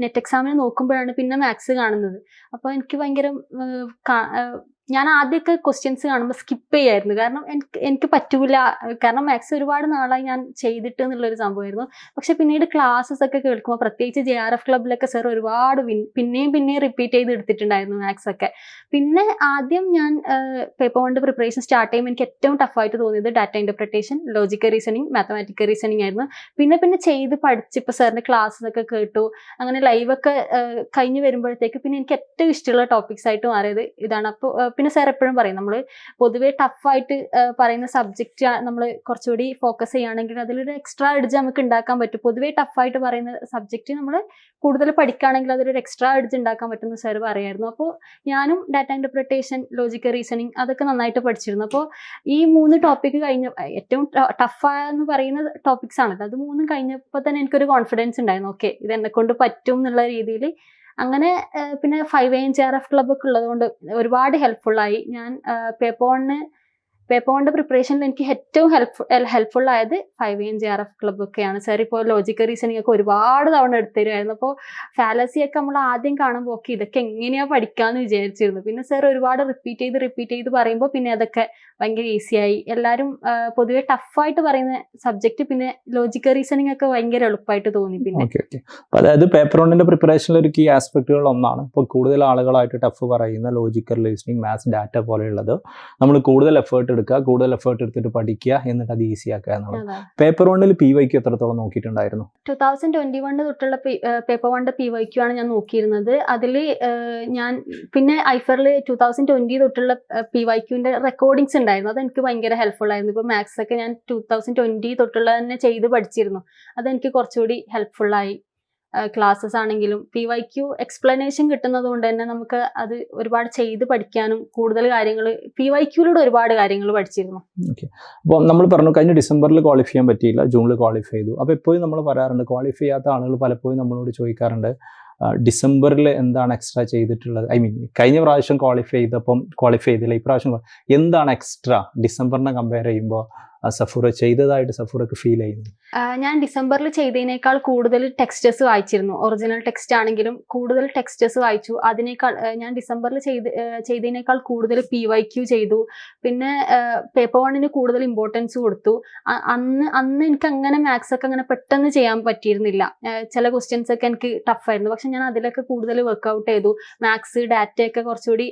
നെറ്റ് എക്സാമിന് നോക്കുമ്പോഴാണ് പിന്നെ മാത്സ് കാണുന്നത്. അപ്പോൾ എനിക്ക് ഭയങ്കര ഞാൻ ആദ്യമൊക്കെ ക്വസ്റ്റ്യൻസ് കാണുമ്പോൾ സ്കിപ്പ് ചെയ്യായിരുന്നു. കാരണം എനിക്ക് എനിക്ക് പറ്റൂല. കാരണം മാത്സ് ഒരുപാട് നാളായി ഞാൻ ചെയ്തിട്ട് എന്നുള്ളൊരു സംഭവമായിരുന്നു. പക്ഷെ പിന്നീട് ക്ലാസ്സസ് ഒക്കെ കേൾക്കുമ്പോൾ പ്രത്യേകിച്ച് ജെ ആർ എഫ് ക്ലബിലൊക്കെ സാർ ഒരുപാട് പിന്നെയും പിന്നെയും റിപ്പീറ്റ് ചെയ്ത് എടുത്തിട്ടുണ്ടായിരുന്നു മാത്സ് ഒക്കെ. പിന്നെ ആദ്യം ഞാൻ പേപ്പർ കൊണ്ട് പ്രിപ്പറേഷൻ സ്റ്റാർട്ട് ചെയ്യുമ്പോൾ എനിക്ക് ഏറ്റവും ടഫായിട്ട് തോന്നിയത് data interpretation logical reasoning mathematical reasoning ആയിരുന്നു. പിന്നെ പിന്നെ ചെയ്ത് പഠിച്ച് ഇപ്പോൾ സാറിന്റെ ക്ലാസ്സസ് ഒക്കെ കേട്ടു. അങ്ങനെ ലൈവൊക്കെ കഴിഞ്ഞ് വരുമ്പോഴത്തേക്ക് പിന്നെ എനിക്ക് ഏറ്റവും ഇഷ്ടമുള്ള ടോപ്പിക്സ് ആയിട്ട് മാറിയത് ഇതാണ്. അപ്പോൾ പിന്നെ സാർ എപ്പോഴും പറയും നമ്മൾ പൊതുവേ ടഫായിട്ട് പറയുന്ന സബ്ജക്റ്റ് നമ്മൾ കുറച്ചുകൂടി ഫോക്കസ് ചെയ്യുകയാണെങ്കിൽ അതിലൊരു എക്സ്ട്രാ എഡ്ജ് നമുക്ക് ഉണ്ടാക്കാൻ പറ്റും. പൊതുവേ ടഫായിട്ട് പറയുന്ന സബ്ജക്റ്റ് നമ്മൾ കൂടുതൽ പഠിക്കുകയാണെങ്കിൽ അതിലൊരു എക്സ്ട്രാ എഡ്ജ് ഉണ്ടാക്കാൻ പറ്റുമെന്ന് സാർ പറയായിരുന്നു. അപ്പോൾ ഞാനും ഡാറ്റ ഇന്റർപ്രിട്ടേഷൻ ലോജിക്കൽ റീസണിങ് അതൊക്കെ നന്നായിട്ട് പഠിച്ചിരുന്നു. അപ്പോൾ ഈ മൂന്ന് ടോപ്പിക് കഴിഞ്ഞ ഏറ്റവും ടഫാന്ന് പറയുന്ന ടോപ്പിക്സ് ആണല്ലോ. അത് മൂന്നും കഴിഞ്ഞപ്പോൾ തന്നെ എനിക്കൊരു കോൺഫിഡൻസ് ഉണ്ടായിരുന്നു. ഓക്കെ ഇത് എന്നെ കൊണ്ട് പറ്റും എന്നുള്ള രീതിയിൽ അങ്ങനെ പിന്നെ five A N G R F ക്ലബ്ബൊക്കെ ഉള്ളതുകൊണ്ട് ഉള്ളത് ഒരുപാട് ഹെൽപ്ഫുള്ളായി ഞാൻ പേപ്പോണിന് പേപ്പർ കൊണ്ട് പ്രിപ്പറേഷനിൽ എനിക്ക് ഏറ്റവും ഹെൽപ്പ് ഹെൽപ്ഫുൾ ആയത് five N G R F club ഒക്കെയാണ്. സാർ ഇപ്പോൾ ലോജിക്കൽ റീസണിങ് ഒക്കെ ഒരുപാട് തവണ എടുത്തരുമായിരുന്നു അപ്പോൾ ഫാലസി ഒക്കെ നമ്മൾ ആദ്യം കാണുമ്പോൾ ഓക്കെ ഇതൊക്കെ എങ്ങനെയാണ് പഠിക്കാന്ന് വിചാരിച്ചിരുന്നു. പിന്നെ സാർ ഒരുപാട് റിപ്പീറ്റ് ചെയ്ത് റിപ്പീറ്റ് ചെയ്ത് പറയുമ്പോൾ പിന്നെ അതൊക്കെ ഭയങ്കര ഈസിയായി എല്ലാവരും പൊതുവേ ടഫായിട്ട് പറയുന്ന സബ്ജക്റ്റ് പിന്നെ ലോജിക്കൽ റീസണിങ് ഒക്കെ ഭയങ്കര എളുപ്പമായിട്ട് തോന്നി പിന്നെ. അതായത് പേപ്പർ വണ്ണിന്റെ പ്രിപ്പറേഷനിൽ ഒരു കീ ആസ്പെക്റ്റുകൾ ഒന്നാണ്. ഇപ്പോൾ കൂടുതൽ ആളുകളായിട്ട് ടഫ് പറയുന്ന ലോജിക്കൽ റീസണിങ് മാത്സ് ഡാറ്റ പോലെയുള്ളത്. നമ്മൾ കൂടുതൽ എഫേർട്ട് എടുക്കുക കൂടുതൽ എഫേർട്ട് എടുത്തിട്ട് പഠിക്കുക എന്നിട്ട് അത് ഈസി ആക്കുക എന്നുള്ളത്. അതാ. പേപ്പർ വണ്ണിൽ പി വൈക്ക് എത്രത്തോളം നോക്കിയിട്ടുണ്ടായിരുന്നു? ടു തൗസൻഡ് ട്വന്റി വണ്ണ് തൊട്ടുള്ള പേപ്പർ വണ്ണിന്റെ പി വൈ ക്യു ആണ് ഞാൻ നോക്കിയിരുന്നത്. അതിൽ ഞാൻ പിന്നെ ഐഫറിൽ ടു തൗസൻഡ് ട്വന്റി തൊട്ടുള്ള പി വൈക്യുവിന്റെ റെക്കോർഡിങ്സ് ഉണ്ടായിരുന്നു. അത് എനിക്ക് ഭയങ്കര ഹെൽപ്ഫുൾ ആയിരുന്നു. ഇപ്പോൾ മാത്സ് ഒക്കെ ഞാൻ ടു തൗസൻഡ് ട്വന്റി തൊട്ടുള്ള തന്നെ ചെയ്ത് പഠിച്ചിരുന്നു. അതെനിക്ക് കുറച്ചുകൂടി ഹെൽപ്ഫുൾ ആയി. ക്ലാസ്സസ് ആണെങ്കിലും പി വൈ ക്യു എക്സ്പ്ലനേഷൻ കിട്ടുന്നത് കൊണ്ട് തന്നെ നമുക്ക് അത് ഒരുപാട് ചെയ്ത് പഠിക്കാനും കൂടുതൽ കാര്യങ്ങൾ പി വൈ ക്യൂലൂടെ ഒരുപാട് കാര്യങ്ങൾ പഠിച്ചിരുന്നു. അപ്പോൾ നമ്മൾ പറഞ്ഞു കഴിഞ്ഞ ഡിസംബറിൽ ക്വാളിഫൈ ചെയ്യാൻ പറ്റിയില്ല ജൂണിൽ ക്വാളിഫൈ ചെയ്തു. അപ്പോൾ എപ്പോഴും നമ്മൾ പറയാറുണ്ട് ക്വാളിഫൈ ചെയ്യാത്ത ആളുകൾ പലപ്പോഴും നമ്മളോട് ചോദിക്കാറുണ്ട് ഡിസംബറിൽ എന്താണ് എക്സ്ട്രാ ചെയ്തിട്ടുള്ളത്? ഐ മീൻ കഴിഞ്ഞ പ്രാവശ്യം ക്വാളിഫൈ ചെയ്തപ്പം ക്വാളിഫൈ ചെയ്തില്ല ഇപ്രാവശ്യം എന്താണ് എക്സ്ട്രാ ഡിസംബറിനെ കമ്പയർ ചെയ്യുമ്പോൾ ആ സഫൂറ ചെയ്തതായിട്ട് സഫൂറക്ക് ഫീൽ ചെയ്യുന്നു ഞാൻ ഡിസംബറിൽ ചെയ്തതിനേക്കാൾ കൂടുതൽ ടെക്സ്റ്റേഴ്സ് വായിച്ചിരുന്നു. ഒറിജിനൽ ടെക്സ്റ്റ് ആണെങ്കിലും കൂടുതൽ ടെക്സ്റ്റേഴ്സ് വായിച്ചു. അതിനേക്കാൾ ഞാൻ ഡിസംബറിൽ ചെയ്ത് ചെയ്തതിനേക്കാൾ കൂടുതൽ പി വൈ ക്യു ചെയ്തു. പിന്നെ പേപ്പർ വണ്ണിന് കൂടുതൽ ഇമ്പോർട്ടൻസ് കൊടുത്തു. അന്ന് അന്ന് എനിക്ക് അങ്ങനെ മാത്സ് ഒക്കെ അങ്ങനെ പെട്ടെന്ന് ചെയ്യാൻ പറ്റിയിരുന്നില്ല. ചില ക്വസ്റ്റ്യൻസ് ഒക്കെ എനിക്ക് ടഫായിരുന്നു പക്ഷെ ഞാൻ അതിലൊക്കെ കൂടുതൽ വർക്ക്ഔട്ട് ചെയ്തു. മാത്സ് ഡാറ്റയൊക്കെ കുറച്ചുകൂടി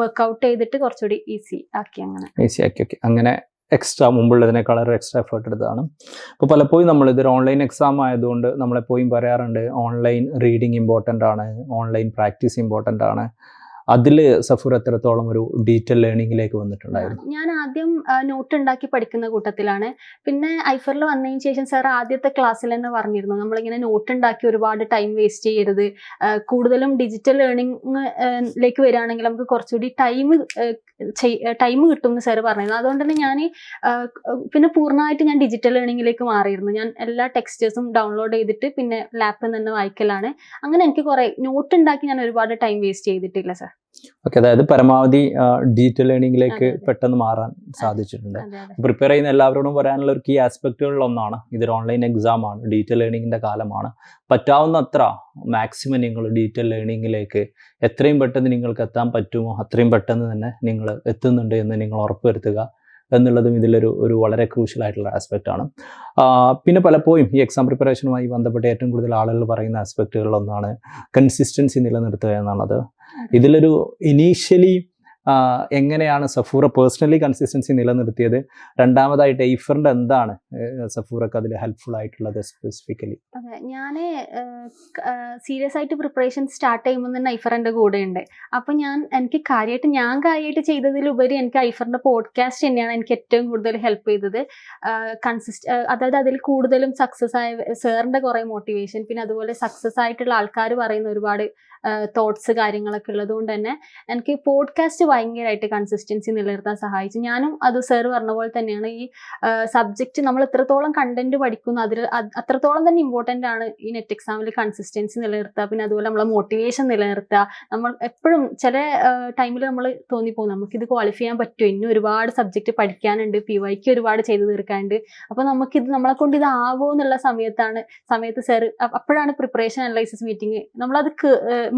വർക്ക്ഔട്ട് ചെയ്തിട്ട് കുറച്ചുകൂടി ഈസി ആക്കി അങ്ങനെ. ഈസി ആക്കി ഓക്കെ അങ്ങനെ എക്സ്ട്രാ മുമ്പുള്ളതിനേക്കാൾ ഒരു എക്സ്ട്രാ എഫേർട്ട് എടുത്തതാണ്. അപ്പോൾ പലപ്പോഴും നമ്മൾ ഇതൊരു ഓൺലൈൻ എക്സാം ആയതുകൊണ്ട് നമ്മളെപ്പോഴും പറയാറുണ്ട് ഓൺലൈൻ റീഡിങ് ഇമ്പോർട്ടന്റ് ആണ് ഓൺലൈൻ പ്രാക്ടീസ് ഇമ്പോർട്ടന്റ് ആണ്. അതിൽ സഫൂർ എത്രത്തോളം ഒരു ഡീറ്റെയിൽ ലേണിംഗിലേക്ക് വന്നിട്ടുണ്ടായിരുന്നു? ഞാൻ ആദ്യം നോട്ട് ഉണ്ടാക്കി പഠിക്കുന്ന കൂട്ടത്തിലാണ്. പിന്നെ ഐഫറിൽ വന്നതിന് ശേഷം സാർ ആദ്യത്തെ ക്ലാസ്സിൽ തന്നെ പറഞ്ഞിരുന്നു. നമ്മളിങ്ങനെ നോട്ട് ഉണ്ടാക്കി ഒരുപാട് ടൈം വേസ്റ്റ് ചെയ്യരുത്. കൂടുതലും ഡിജിറ്റൽ ലേണിംഗിലേക്ക് വരികയാണെങ്കിൽ നമുക്ക് കുറച്ചുകൂടി ടൈം ടൈം കിട്ടും എന്ന് സാർ പറഞ്ഞിരുന്നു. അതുകൊണ്ട് തന്നെ ഞാൻ പിന്നെ പൂർണമായിട്ട് ഞാൻ ഡിജിറ്റൽ ലേണിംഗിലേക്ക് മാറിയിരുന്നു. ഞാൻ എല്ലാ ടെക്സ്റ്റേഴ്സും ഡൗൺലോഡ് ചെയ്തിട്ട് പിന്നെ ലാപ്പിൽ നിന്ന് വായിക്കലാണ്. അങ്ങനെ എനിക്ക് കുറെ നോട്ട് ഉണ്ടാക്കി ഞാൻ ഒരുപാട് ടൈം വേസ്റ്റ് ചെയ്തിട്ടില്ല സാർ ഓക്കെ അതായത് പരമാവധി ഡിജിറ്റൽ അതെ. പെട്ടെന്ന് മാറാൻ സാധിച്ചിട്ടുണ്ട്. പ്രിപ്പയർ ചെയ്യുന്ന എല്ലാവരോടും പറയാനുള്ള ഒരു കീ ആസ്പെക്റ്റുകളിൽ ഒന്നാണ് ഇതൊരു ഓൺലൈൻ എക്സാം ആണ് ഡിജിറ്റൽ ലേണിംഗിന്റെ കാലമാണ്. പറ്റാവുന്നത്ര മാക്സിമം നിങ്ങൾ ഡിജിറ്റൽ ലേണിങ്ങിലേക്ക് എത്രയും പെട്ടെന്ന് നിങ്ങൾക്ക് എത്താൻ പറ്റുമോ അത്രയും പെട്ടെന്ന് തന്നെ നിങ്ങൾ എത്തുന്നുണ്ട് എന്ന് നിങ്ങൾ ഉറപ്പുവരുത്തുക. എന്നുള്ളതും ഇതിലൊരു ഒരു വളരെ ക്രൂഷ്യൽ ആയിട്ടുള്ള ആസ്പെക്റ്റ് ആണ് പിന്നെ പലപ്പോഴും ഈ എക്സാം പ്രിപ്പറേഷനുമായി ബന്ധപ്പെട്ട് ഏറ്റവും കൂടുതൽ ആളുകൾ പറയുന്ന ആസ്പെക്റ്റുകളിലൊന്നാണ് കൺസിസ്റ്റൻസി നിലനിർത്തുക എന്നുള്ളത്. ഇതിലൊരു ഇനീഷ്യലി എങ്ങനെയാണ് സഫൂറ പേഴ്സണലി കൺസിസ്റ്റൻസി നിലനിർത്തിയത്? രണ്ടാമതായിട്ട് എയ്ഫറിന്റെ എന്താണ് സഫൂറക്ക് അതിൽ ഹെൽപ്ഫുൾ ആയിട്ടുള്ളത് സ്പെസിഫിക്കലി അതെ ഞാൻ സീരിയസ് ആയിട്ട് പ്രിപ്പറേഷൻ സ്റ്റാർട്ട് ചെയ്യുമ്പോൾ തന്നെ ഐഫറിന്റെ കൂടെ ഉണ്ട് അപ്പൊ ഞാൻ എനിക്ക് കാര്യമായിട്ട് ഞാൻ കാര്യമായിട്ട് ചെയ്തതിലുപരി എനിക്ക് ഐഫറിന്റെ പോഡ്കാസ്റ്റ് തന്നെയാണ് എനിക്ക് ഏറ്റവും കൂടുതൽ ഹെൽപ്പ് ചെയ്തത്. കൺസിസ്റ്റ് അതായത് അതിൽ കൂടുതലും സക്സസ് ആയ സാറിന്റെ കുറേ മോട്ടിവേഷൻ പിന്നെ അതുപോലെ സക്സസ് ആയിട്ടുള്ള ആൾക്കാർ പറയുന്ന ഒരുപാട് തോട്ട്സ് കാര്യങ്ങളൊക്കെ ഉള്ളത് കൊണ്ട് തന്നെ എനിക്ക് പോഡ്കാസ്റ്റ് ഭയങ്കരമായിട്ട് കൺസിസ്റ്റൻസി നിലനിർത്താൻ സഹായിച്ചു. ഞാനും അത് സാർ പറഞ്ഞ പോലെ തന്നെയാണ് ഈ സബ്ജക്റ്റ് നമ്മൾ എത്രത്തോളം കണ്ടന്റ് പഠിക്കുന്നു അതിൽ അത്രത്തോളം തന്നെ ഇമ്പോർട്ടന്റ് ആണ് ഈ നെറ്റ് എക്സാമിൽ കൺസിസ്റ്റൻസി നിലനിർത്തുക. പിന്നെ അതുപോലെ നമ്മളെ മോട്ടിവേഷൻ നിലനിർത്തുക. നമ്മൾ എപ്പോഴും ചില ടൈമിൽ നമ്മൾ തോന്നിപ്പോകും. നമുക്കിത് ക്വാളിഫൈ ചെയ്യാൻ പറ്റുമോ? ഇനി ഒരുപാട് സബ്ജക്റ്റ് പഠിക്കാനുണ്ട്. പി വൈക്ക് ഒരുപാട് ചെയ്തു തീർക്കാനുണ്ട്. അപ്പോൾ നമുക്കിത് നമ്മളെ കൊണ്ട് ഇത് ആവോ എന്നുള്ള സമയത്താണ് സമയത്ത് സാർ അപ്പോഴാണ് പ്രിപ്പറേഷൻ അനലൈസിസ് മീറ്റിംഗ് നമ്മളത്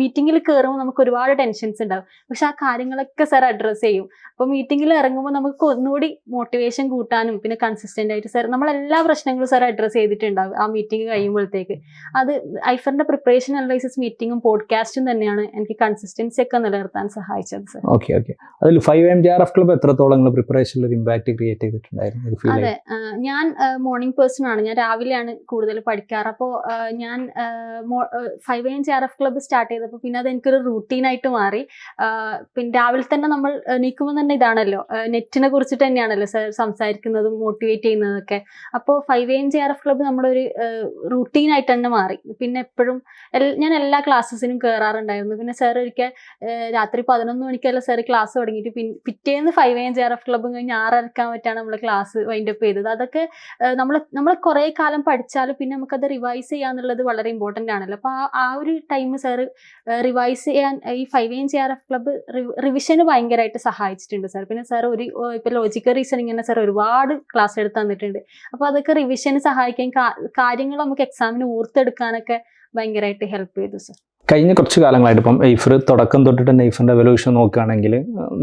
മീറ്റിങ്ങിൽ കയറുമ്പോൾ നമുക്ക് ഒരുപാട് ടെൻഷൻസ് ഉണ്ടാവും പക്ഷെ ആ കാര്യങ്ങളൊക്കെ സാർ അഡ്രസ്സ് ചെയ്യും. അപ്പോൾ മീറ്റിങ്ങിൽ ഇറങ്ങുമ്പോൾ നമുക്ക് ഒന്നുകൂടി മോട്ടിവേഷൻ കൂട്ടാനും പിന്നെ കൺസിസ്റ്റന്റ് ആയിട്ട് സാർ നമ്മളെല്ലാ പ്രശ്നങ്ങളും സാർ അഡ്രസ്സ് ചെയ്തിട്ടുണ്ടാവും ആ മീറ്റിംഗ് കഴിയുമ്പോഴത്തേക്ക്. അത് ഐഫറിന്റെ പ്രിപ്പറേഷൻ അനലൈസിസ് മീറ്റിംഗും പോഡ്കാസ്റ്റും തന്നെയാണ് എനിക്ക് കൺസിസ്റ്റൻസി ഒക്കെ നിലനിർത്താൻ സഹായിച്ചത് സാർ ഓക്കെ ഓക്കെ അതിൽ five M G R F club എത്രത്തോളം പ്രിപ്പറേഷനിൽ ഒരു ഇമ്പാക്ട് ക്രിയേറ്റ് ചെയ്തിട്ടുണ്ടായിരുന്നു? അതെ ഞാൻ മോർണിംഗ് പേഴ്സൺ ആണ്. ഞാൻ രാവിലെയാണ് കൂടുതൽ പഠിക്കാറ്. അപ്പോൾ ഞാൻ five M G R F club start ചെയ്തപ്പോൾ പിന്നെ അത് എനിക്കൊരു റൂട്ടീനായിട്ട് മാറി. പിന്നെ രാവിലെ തന്നെ നമ്മൾ നീക്കുമ്പോൾ തന്നെ ഇതാണല്ലോ. നെറ്റിനെ കുറിച്ചിട്ട് തന്നെയാണല്ലോ സർ സംസാരിക്കുന്നതും മോട്ടിവേറ്റ് ചെയ്യുന്നതൊക്കെ. അപ്പോൾ five M G R F club നമ്മുടെ ഒരു റൂട്ടീനായിട്ട് തന്നെ മാറി. പിന്നെ എപ്പോഴും ഞാൻ എല്ലാ ക്ലാസ്സസിനും കയറാറുണ്ടായിരുന്നു പിന്നെ സാർ ഒരിക്കൽ രാത്രി പതിനൊന്ന് മണിക്കല്ല സാർ ക്ലാസ് തുടങ്ങിയിട്ട് പിന്നെ പിറ്റേന്ന് five M G R F ക്ലബ്ബും കഴിഞ്ഞ് ആറരക്കാൻ പറ്റാണ് നമ്മൾ ക്ലാസ് വൈൻഡ് അപ്പ് ചെയ്തത്. അതൊക്കെ നമ്മൾ നമ്മൾ കുറേ കാലം പഠിച്ചാലും പിന്നെ നമുക്കത് റിവൈസ് ചെയ്യാന്നുള്ളത് വളരെ ഇമ്പോർട്ടന്റ് ആണല്ലോ. അപ്പോൾ ആ ഒരു ടൈം സാർ റിവൈസ് ചെയ്യാൻ ഈ five N G R F club റിവിഷന് ഭയങ്കരമായിട്ട് സഹായിച്ചിട്ടുണ്ട് സാർ പിന്നെ സാർ ഒരു ഇപ്പോൾ ലോജിക്കൽ റീസണിങ്ങിന് സാർ ഒരുപാട് ക്ലാസ് എടുത്ത് തന്നിട്ടുണ്ട്. അപ്പോൾ അതൊക്കെ റിവിഷന് സഹായിക്കാൻ കാര്യങ്ങൾ നമുക്ക് എക്സാമിന് ഓർത്തെടുക്കാനൊക്കെ ഭയങ്കരമായിട്ട് ഹെൽപ്പ് ചെയ്തു സാർ കഴിഞ്ഞ കുറച്ച് കാലങ്ങളായിട്ട് ഇപ്പം എയ്ഫർ തുടക്കം തൊട്ടിട്ട് തന്നെ എയ്ഫറിന്റെ എവല്യൂഷൻ നോക്കുകയാണെങ്കിൽ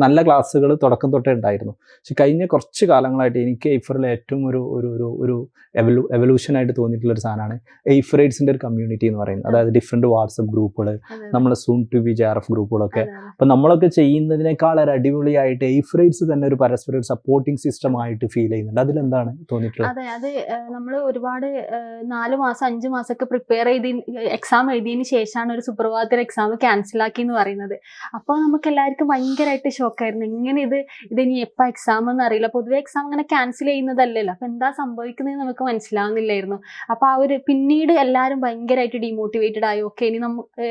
നല്ല ക്ലാസ്സുകൾ തുടക്കം തൊട്ടേ ഉണ്ടായിരുന്നു. പക്ഷെ കഴിഞ്ഞ കുറച്ച് കാലങ്ങളായിട്ട് എനിക്ക് എയ്ഫറിൽ ഏറ്റവും ഒരു ഒരു ഒരു ഒരു എവലൂ എവല്യൂഷനായിട്ട് തോന്നിയിട്ടുള്ള ഒരു സാധനമാണ് എയ്ഫറേറ്റ്സിന്റെ ഒരു കമ്മ്യൂണിറ്റി എന്ന് പറയുന്നത്. അതായത് ഡിഫറെന്റ് വാട്സപ്പ് ഗ്രൂപ്പുകൾ നമ്മുടെ നമ്മളെ soon to be J R F ഗ്രൂപ്പുകളൊക്കെ. അപ്പം നമ്മളൊക്കെ ചെയ്യുന്നതിനേക്കാൾ ഒരു അടിപൊളിയായിട്ട് എയ്ഫറേറ്റ്സ് തന്നെ ഒരു പരസ്പര ഒരു സപ്പോർട്ടിങ് സിസ്റ്റം ആയിട്ട് ഫീൽ ചെയ്യുന്നുണ്ട്. അതിലെന്താണ് തോന്നിയിട്ടുള്ളത്? അതെ അത് നമ്മൾ ഒരുപാട് നാല് മാസം അഞ്ച് മാസമൊക്കെ പ്രിപ്പയർ ചെയ്ത് എക്സാം എഴുതിയതിന് ശേഷമാണ് ഒരു സുപ്രഭാതത്തിൽ എക്സാം ക്യാൻസൽ ആക്കി എന്ന് പറയുന്നത്. അപ്പോൾ നമുക്ക് എല്ലാവർക്കും ഭയങ്കരമായിട്ട് ഷോക്കായിരുന്നു എങ്ങനെ ഇത് ഇതിനി എപ്പോൾ എക്സാം എന്ന് അറിയില്ല. പൊതുവെ എക്സാം അങ്ങനെ ക്യാൻസൽ ചെയ്യുന്നതല്ലല്ലോ. അപ്പോൾ എന്താ സംഭവിക്കുന്നത് നമുക്ക് മനസ്സിലാവുന്നില്ലായിരുന്നു. അപ്പോൾ ആ ഒരു പിന്നീട് എല്ലാവരും ഭയങ്കരമായിട്ട് ഡിമോട്ടിവേറ്റഡ് ആയി. ഓക്കെ ഇനി നമുക്ക്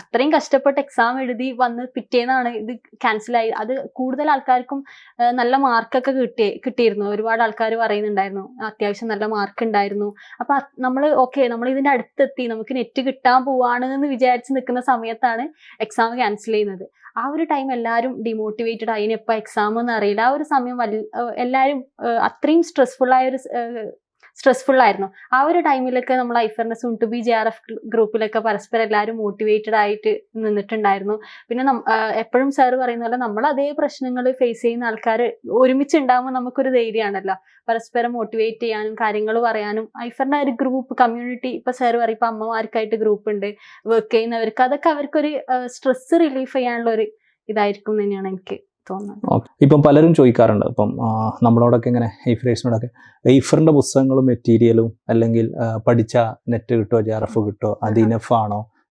അത്രയും കഷ്ടപ്പെട്ട് എക്സാം എഴുതി വന്ന് പിറ്റേന്നാണ് ഇത് ക്യാൻസൽ ആയി. അത് കൂടുതൽ ആൾക്കാർക്കും നല്ല മാർക്കൊക്കെ കിട്ടി കിട്ടിയിരുന്നു. ഒരുപാട് ആൾക്കാർ പറയുന്നുണ്ടായിരുന്നു അത്യാവശ്യം നല്ല മാർക്ക് ഉണ്ടായിരുന്നു അപ്പൊ നമ്മൾ ഓക്കെ നമ്മൾ ഇതിന്റെ അടുത്തെത്തി. നമുക്ക് നെറ്റ് കിട്ടാൻ പോവാണ് എന്ന് വിചാരിച്ച് വിചാരിച്ച് നിൽക്കുന്ന സമയത്താണ് എക്സാം ക്യാൻസൽ ചെയ്യുന്നത്. ആ ഒരു ടൈം എല്ലാവരും ഡിമോട്ടിവേറ്റഡ് ആയി ഇനി എപ്പോൾ എക്സാം എന്ന് അറിയില്ല ആ ഒരു സമയം എല്ലാവരും അത്രയും സ്ട്രെസ്ഫുൾ ആയ ഒരു സ്ട്രെസ്ഫുൾ ആയിരുന്നു. ആ ഒരു ടൈമിലൊക്കെ നമ്മൾ ഐഫറിന്റെ soon to be J R F ഗ്രൂപ്പിലൊക്കെ പരസ്പരം എല്ലാവരും മോട്ടിവേറ്റഡ് ആയിട്ട് നിന്നിട്ടുണ്ടായിരുന്നു. പിന്നെ എപ്പോഴും സാർ പറയുന്ന പോലെ നമ്മൾ അതേ പ്രശ്നങ്ങൾ ഫേസ് ചെയ്യുന്ന ആൾക്കാർ ഒരുമിച്ച് ഉണ്ടാകുമ്പോൾ നമുക്കൊരു ധൈര്യമാണല്ലോ. പരസ്പരം മോട്ടിവേറ്റ് ചെയ്യാനും കാര്യങ്ങൾ പറയാനും. ഐഫറിന്റെ ഒരു ഗ്രൂപ്പ് കമ്മ്യൂണിറ്റി ഇപ്പൊ സാർ പറയും ഇപ്പൊ അമ്മമാർക്കായിട്ട് ഗ്രൂപ്പ് ഉണ്ട്. വർക്ക് ചെയ്യുന്നവർക്ക് അതൊക്കെ അവർക്കൊരു സ്ട്രെസ് റിലീഫ് ചെയ്യാനുള്ള ഒരു ഇതായിരിക്കും തന്നെയാണ് എനിക്ക് തോന്നുന്നത്. ഇപ്പം പലരും ചോദിക്കാറുണ്ട്. ഇപ്പം നമ്മളോടൊക്കെ ഇങ്ങനെ എയ്ഫറേഷനോടൊക്കെ എയ്ഫറിന്റെ പുസ്തകങ്ങളും മെറ്റീരിയലും അല്ലെങ്കിൽ പഠിച്ച നെറ്റ് കിട്ടോ ജെ ആർ എഫ് കിട്ടോ അത് ആഹാ.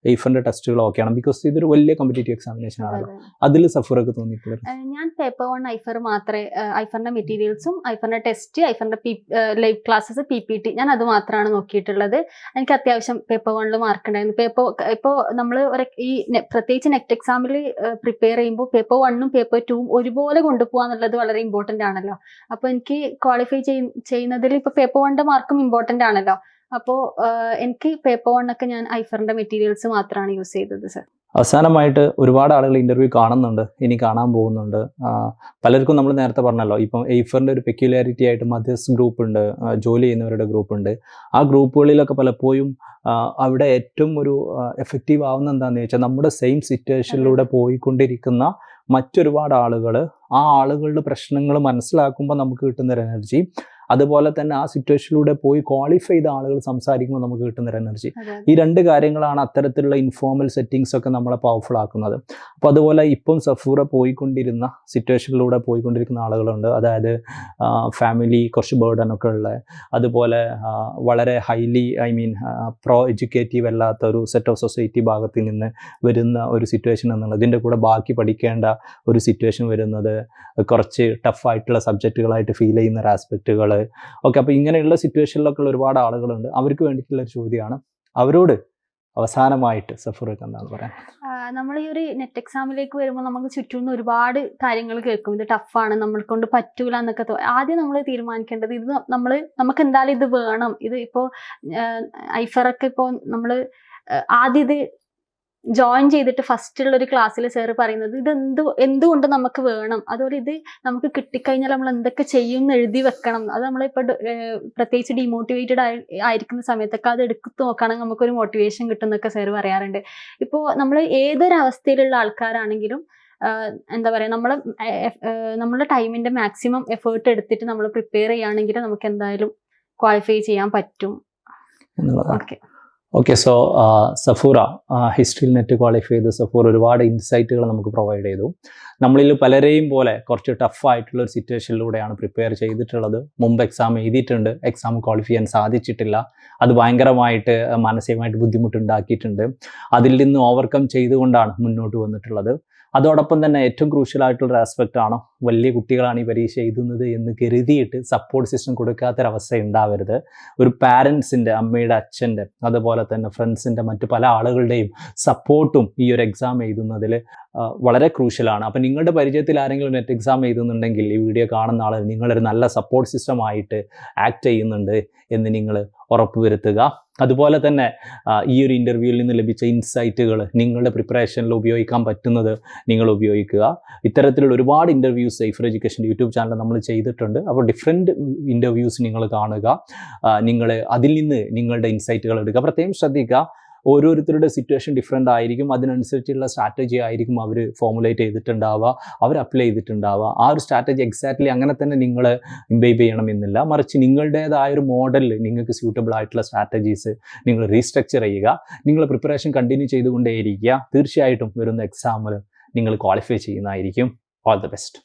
ആണോ എയ്ഫറിന്റെ ടെസ്റ്റുകൾ ഓക്കെയാണ് ബിക്കോസ് ഇതൊരു വലിയ കോമ്പറ്റേറ്റീവ് എക്സാമിനേഷൻ ആണല്ലോ. അതിൽ സഫറൊക്കെ തോന്നിയിട്ടുള്ളത്. ഞാൻ പേപ്പർ വൺ ഐഫർ മാത്രമേ ഐഫറിന്റെ മെറ്റീരിയൽസും ഐഫറിന്റെ test ഐഫറിന്റെ P live classes P P T ഞാൻ അത് മാത്രമാണ് നോക്കിയിട്ടുള്ളത്. എനിക്ക് അത്യാവശ്യം പേപ്പർ വണ്ണിൽ മാർക്ക് ഉണ്ടായിരുന്നു. പേപ്പർ ഇപ്പോൾ നമ്മൾ ഈ പ്രത്യേകിച്ച് നെറ്റ് എക്സാമിൽ പ്രിപ്പയർ ചെയ്യുമ്പോൾ പേപ്പർ വണ്ണും പേപ്പർ ടൂവും ഒരുപോലെ കൊണ്ടുപോകുക എന്നുള്ളത് വളരെ ഇമ്പോർട്ടന്റ് ആണല്ലോ. അപ്പോൾ എനിക്ക് ക്വാളിഫൈ ചെയ്യുന്നതിൽ ഇപ്പോൾ പേപ്പർ വണ്ണിന്റെ മാർക്കും ഇമ്പോർട്ടന്റ് ആണല്ലോ. അപ്പോൾ എനിക്ക് പേപ്പർ വണ്ണൊക്കെ ഞാൻ ഐഫറിന്റെ മെറ്റീരിയൽസ് മാത്രമാണ് യൂസ് ചെയ്തത് സർ അവസാനമായിട്ട് ഒരുപാട് ആളുകൾ ഇന്റർവ്യൂ കാണുന്നുണ്ട് ഇനി കാണാൻ പോകുന്നുണ്ട്. പലർക്കും നമ്മൾ നേരത്തെ പറഞ്ഞല്ലോ ഇപ്പം എയ്ഫറിന്റെ ഒരു പെക്യുലാരിറ്റി ആയിട്ട് മധ്യസ് ഗ്രൂപ്പ് ഉണ്ട് ജോലി ചെയ്യുന്നവരുടെ ഗ്രൂപ്പ് ഉണ്ട്. ആ ഗ്രൂപ്പുകളിലൊക്കെ പലപ്പോഴും അവിടെ ഏറ്റവും ഒരു എഫക്റ്റീവ് ആവുന്ന എന്താണെന്ന് വെച്ചാൽ നമ്മുടെ സെയിം സിറ്റുവേഷനിലൂടെ പോയിക്കൊണ്ടിരിക്കുന്ന മറ്റൊരുപാട് ആളുകൾ ആ ആളുകളുടെ പ്രശ്നങ്ങൾ മനസ്സിലാക്കുമ്പോൾ നമുക്ക് കിട്ടുന്ന ഒരു എനർജി അതുപോലെ തന്നെ ആ സിറ്റുവേഷനിലൂടെ പോയി ക്വാളിഫൈ ചെയ്ത ആളുകൾ സംസാരിക്കുമ്പോൾ നമുക്ക് കിട്ടുന്ന ഒരു എനർജി ഈ രണ്ട് കാര്യങ്ങളാണ് അത്തരത്തിലുള്ള ഇൻഫോർമൽ സെറ്റിങ്സ് ഒക്കെ നമ്മളെ പവർഫുൾ ആക്കുന്നത്. അപ്പോൾ അതുപോലെ ഇപ്പം സഫൂറ പോയിക്കൊണ്ടിരുന്ന സിറ്റുവേഷനിലൂടെ പോയിക്കൊണ്ടിരിക്കുന്ന ആളുകളുണ്ട്. അതായത് ഫാമിലി കുറച്ച് ബേർഡൻ ഒക്കെ ഉള്ള അതുപോലെ വളരെ highly I mean pro educative അല്ലാത്ത ഒരു സെറ്റ് ഓഫ് സൊസൈറ്റി ഭാഗത്തിൽ നിന്ന് വരുന്ന ഒരു സിറ്റുവേഷൻ എന്നുള്ളത് ഇതിന്റെ കൂടെ ബാക്കി പഠിക്കേണ്ട ഒരു സിറ്റുവേഷൻ വരുന്നത് കുറച്ച് ടഫായിട്ടുള്ള സബ്ജക്റ്റുകളായിട്ട് ഫീൽ ചെയ്യുന്ന ഒരു ആസ്പെക്റ്റുകൾ ഓക്കെ അപ്പോൾ ഇങ്ങനെയുള്ള സിറ്റുവേഷനിലൊക്കെ ഒരുപാട് ആളുകളുണ്ട്. അവർക്ക് വേണ്ടിയിട്ടുള്ള ഒരു ചോദ്യമാണ്. അവരോട് അവസാനമായിട്ട് സഫൂറൊക്കെ എന്താണ് പറയാൻ? നമ്മൾ ഈ ഒരു നെറ്റ് എക്സാമിലേക്ക് വരുമ്പോൾ നമുക്ക് ചുറ്റും നിന്ന് ഒരുപാട് കാര്യങ്ങൾ കേൾക്കും. ഇത് ടഫാണ് നമ്മൾ കൊണ്ട് പറ്റൂല എന്നൊക്കെ ആദ്യം നമ്മൾ തീരുമാനിക്കേണ്ടത് ഇത് നമ്മൾ നമുക്ക് എന്തായാലും ഇത് വേണം. ഇത് ഇപ്പോൾ ഐഫറൊക്കെ ഇപ്പോൾ നമ്മൾ ആദ്യം ഇത് ജോയിൻ ചെയ്തിട്ട് ഫസ്റ്റ് ഉള്ള ഒരു ക്ലാസ്സിൽ സാർ പറയുന്നത് ഇത് എന്ത് എന്തുകൊണ്ട് നമുക്ക് വേണം? അതുപോലെ ഇത് നമുക്ക് കിട്ടിക്കഴിഞ്ഞാൽ നമ്മൾ എന്തൊക്കെ ചെയ്യും എന്ന് എഴുതി വെക്കണം. അത് നമ്മളിപ്പോൾ പ്രത്യേകിച്ച് ഡിമോട്ടിവേറ്റഡ് ആയി ആയിരിക്കുന്ന സമയത്തൊക്കെ അത് എടുത്ത് നോക്കുകയാണെങ്കിൽ നമുക്കൊരു മോട്ടിവേഷൻ കിട്ടുന്നൊക്കെ സാറ് സാർ പറയാറുണ്ട്. ഇപ്പോൾ നമ്മൾ ഏതൊരവസ്ഥയിലുള്ള ആൾക്കാരാണെങ്കിലും എന്താ പറയുക നമ്മൾ നമ്മുടെ ടൈമിന്റെ മാക്സിമം എഫേർട്ട് എടുത്തിട്ട് നമ്മൾ പ്രിപ്പയർ ചെയ്യുകയാണെങ്കിൽ നമുക്ക് എന്തായാലും ക്വാളിഫൈ ചെയ്യാൻ പറ്റും. ഓക്കെ ഓക്കെ സോ സഫൂറ ഹിസ്റ്ററിയിൽ നെറ്റ് ക്വാളിഫൈ ചെയ്ത് സഫൂർ ഒരുപാട് ഇൻസൈറ്റുകൾ നമുക്ക് പ്രൊവൈഡ് ചെയ്തു. നമ്മളിൽ പലരെയും പോലെ കുറച്ച് ടഫായിട്ടുള്ള ഒരു സിറ്റുവേഷനിലൂടെയാണ് പ്രിപ്പയർ ചെയ്തിട്ടുള്ളത്. മുമ്പ് എക്സാം എഴുതിയിട്ടുണ്ട്. എക്സാം ക്വാളിഫൈ ചെയ്യാൻ സാധിച്ചിട്ടില്ല. അത് ഭയങ്കരമായിട്ട് മാനസികമായിട്ട് ബുദ്ധിമുട്ടുണ്ടാക്കിയിട്ടുണ്ട്. അതിൽ നിന്ന് ഓവർകം ചെയ്തുകൊണ്ടാണ് മുന്നോട്ട് വന്നിട്ടുള്ളത്. അതോടൊപ്പം തന്നെ ഏറ്റവും ക്രൂഷ്യൽ ഒരു ആസ്പെക്റ്റ് ആണ്? വലിയ കുട്ടികളാണ് ഈ പരീക്ഷ എഴുതുന്നത് എന്ന് കരുതിയിട്ട് സപ്പോർട്ട് സിസ്റ്റം കൊടുക്കാത്തൊരവസ്ഥ ഉണ്ടാവരുത് ഒരു പാരൻസിന്റെ അമ്മയുടെ അച്ഛന്റെ അതുപോലെ തന്നെ ഫ്രണ്ട്സിന്റെ മറ്റു പല ആളുകളുടെയും സപ്പോർട്ടും ഈ ഒരു എക്സാം എഴുതുന്നതിൽ വളരെ ക്രൂഷ്യലാണ് അപ്പം നിങ്ങളുടെ പരിചയത്തിൽ ആരെങ്കിലും നെറ്റ് എക്സാം എഴുതുന്നുണ്ടെങ്കിൽ ഈ വീഡിയോ കാണുന്ന ആൾ നിങ്ങളൊരു നല്ല സപ്പോർട്ട് സിസ്റ്റമായിട്ട് ആക്ട് ചെയ്യുന്നുണ്ട് എന്ന് നിങ്ങൾ ഉറപ്പുവരുത്തുക. അതുപോലെ തന്നെ ഈ ഒരു ഇന്റർവ്യൂവിൽ നിന്ന് ലഭിച്ച ഇൻസൈറ്റുകൾ നിങ്ങളുടെ പ്രിപ്പറേഷനിൽ ഉപയോഗിക്കാൻ പറ്റുന്നത് നിങ്ങൾ ഉപയോഗിക്കുക. ഇത്തരത്തിലുള്ള ഒരുപാട് ഇന്റർവ്യൂസ് സേഫർ എഡ്യൂക്കേഷൻ യൂട്യൂബ് ചാനൽ നമ്മൾ ചെയ്തിട്ടുണ്ട്. അപ്പോൾ ഡിഫറെന്റ് ഇന്റർവ്യൂസ് നിങ്ങൾ കാണുക. നിങ്ങൾ അതിൽ നിന്ന് നിങ്ങളുടെ ഇൻസൈറ്റുകൾ എടുക്കുക. പ്രത്യേകം ശ്രദ്ധിക്കുക. ഓരോരുത്തരുടെ സിറ്റുവേഷൻ ഡിഫറെന്റ് ആയിരിക്കും. അതിനനുസരിച്ചുള്ള സ്ട്രാറ്റജി ആയിരിക്കും അവർ ഫോമുലേറ്റ് ചെയ്തിട്ടുണ്ടാവുക അവർ അപ്ലൈ ചെയ്തിട്ടുണ്ടാവുക. ആ ഒരു സ്ട്രാറ്റജി എക്സാക്ട്ലി അങ്ങനെ തന്നെ നിങ്ങൾ ഇംബൈബ് ചെയ്യണമെന്നില്ല മറിച്ച് നിങ്ങളുടേതായ ഒരു മോഡലിൽ നിങ്ങൾക്ക് സ്യൂട്ടബിൾ ആയിട്ടുള്ള സ്ട്രാറ്റജീസ് നിങ്ങൾ റീസ്ട്രക്ചർ ചെയ്യുക. നിങ്ങൾ പ്രിപ്പറേഷൻ കണ്ടിന്യൂ ചെയ്തുകൊണ്ടേയിരിക്കുക. തീർച്ചയായിട്ടും വരുന്ന എക്സാമിൽ നിങ്ങൾ ക്വാളിഫൈ ചെയ്യുന്നതായിരിക്കും. All the best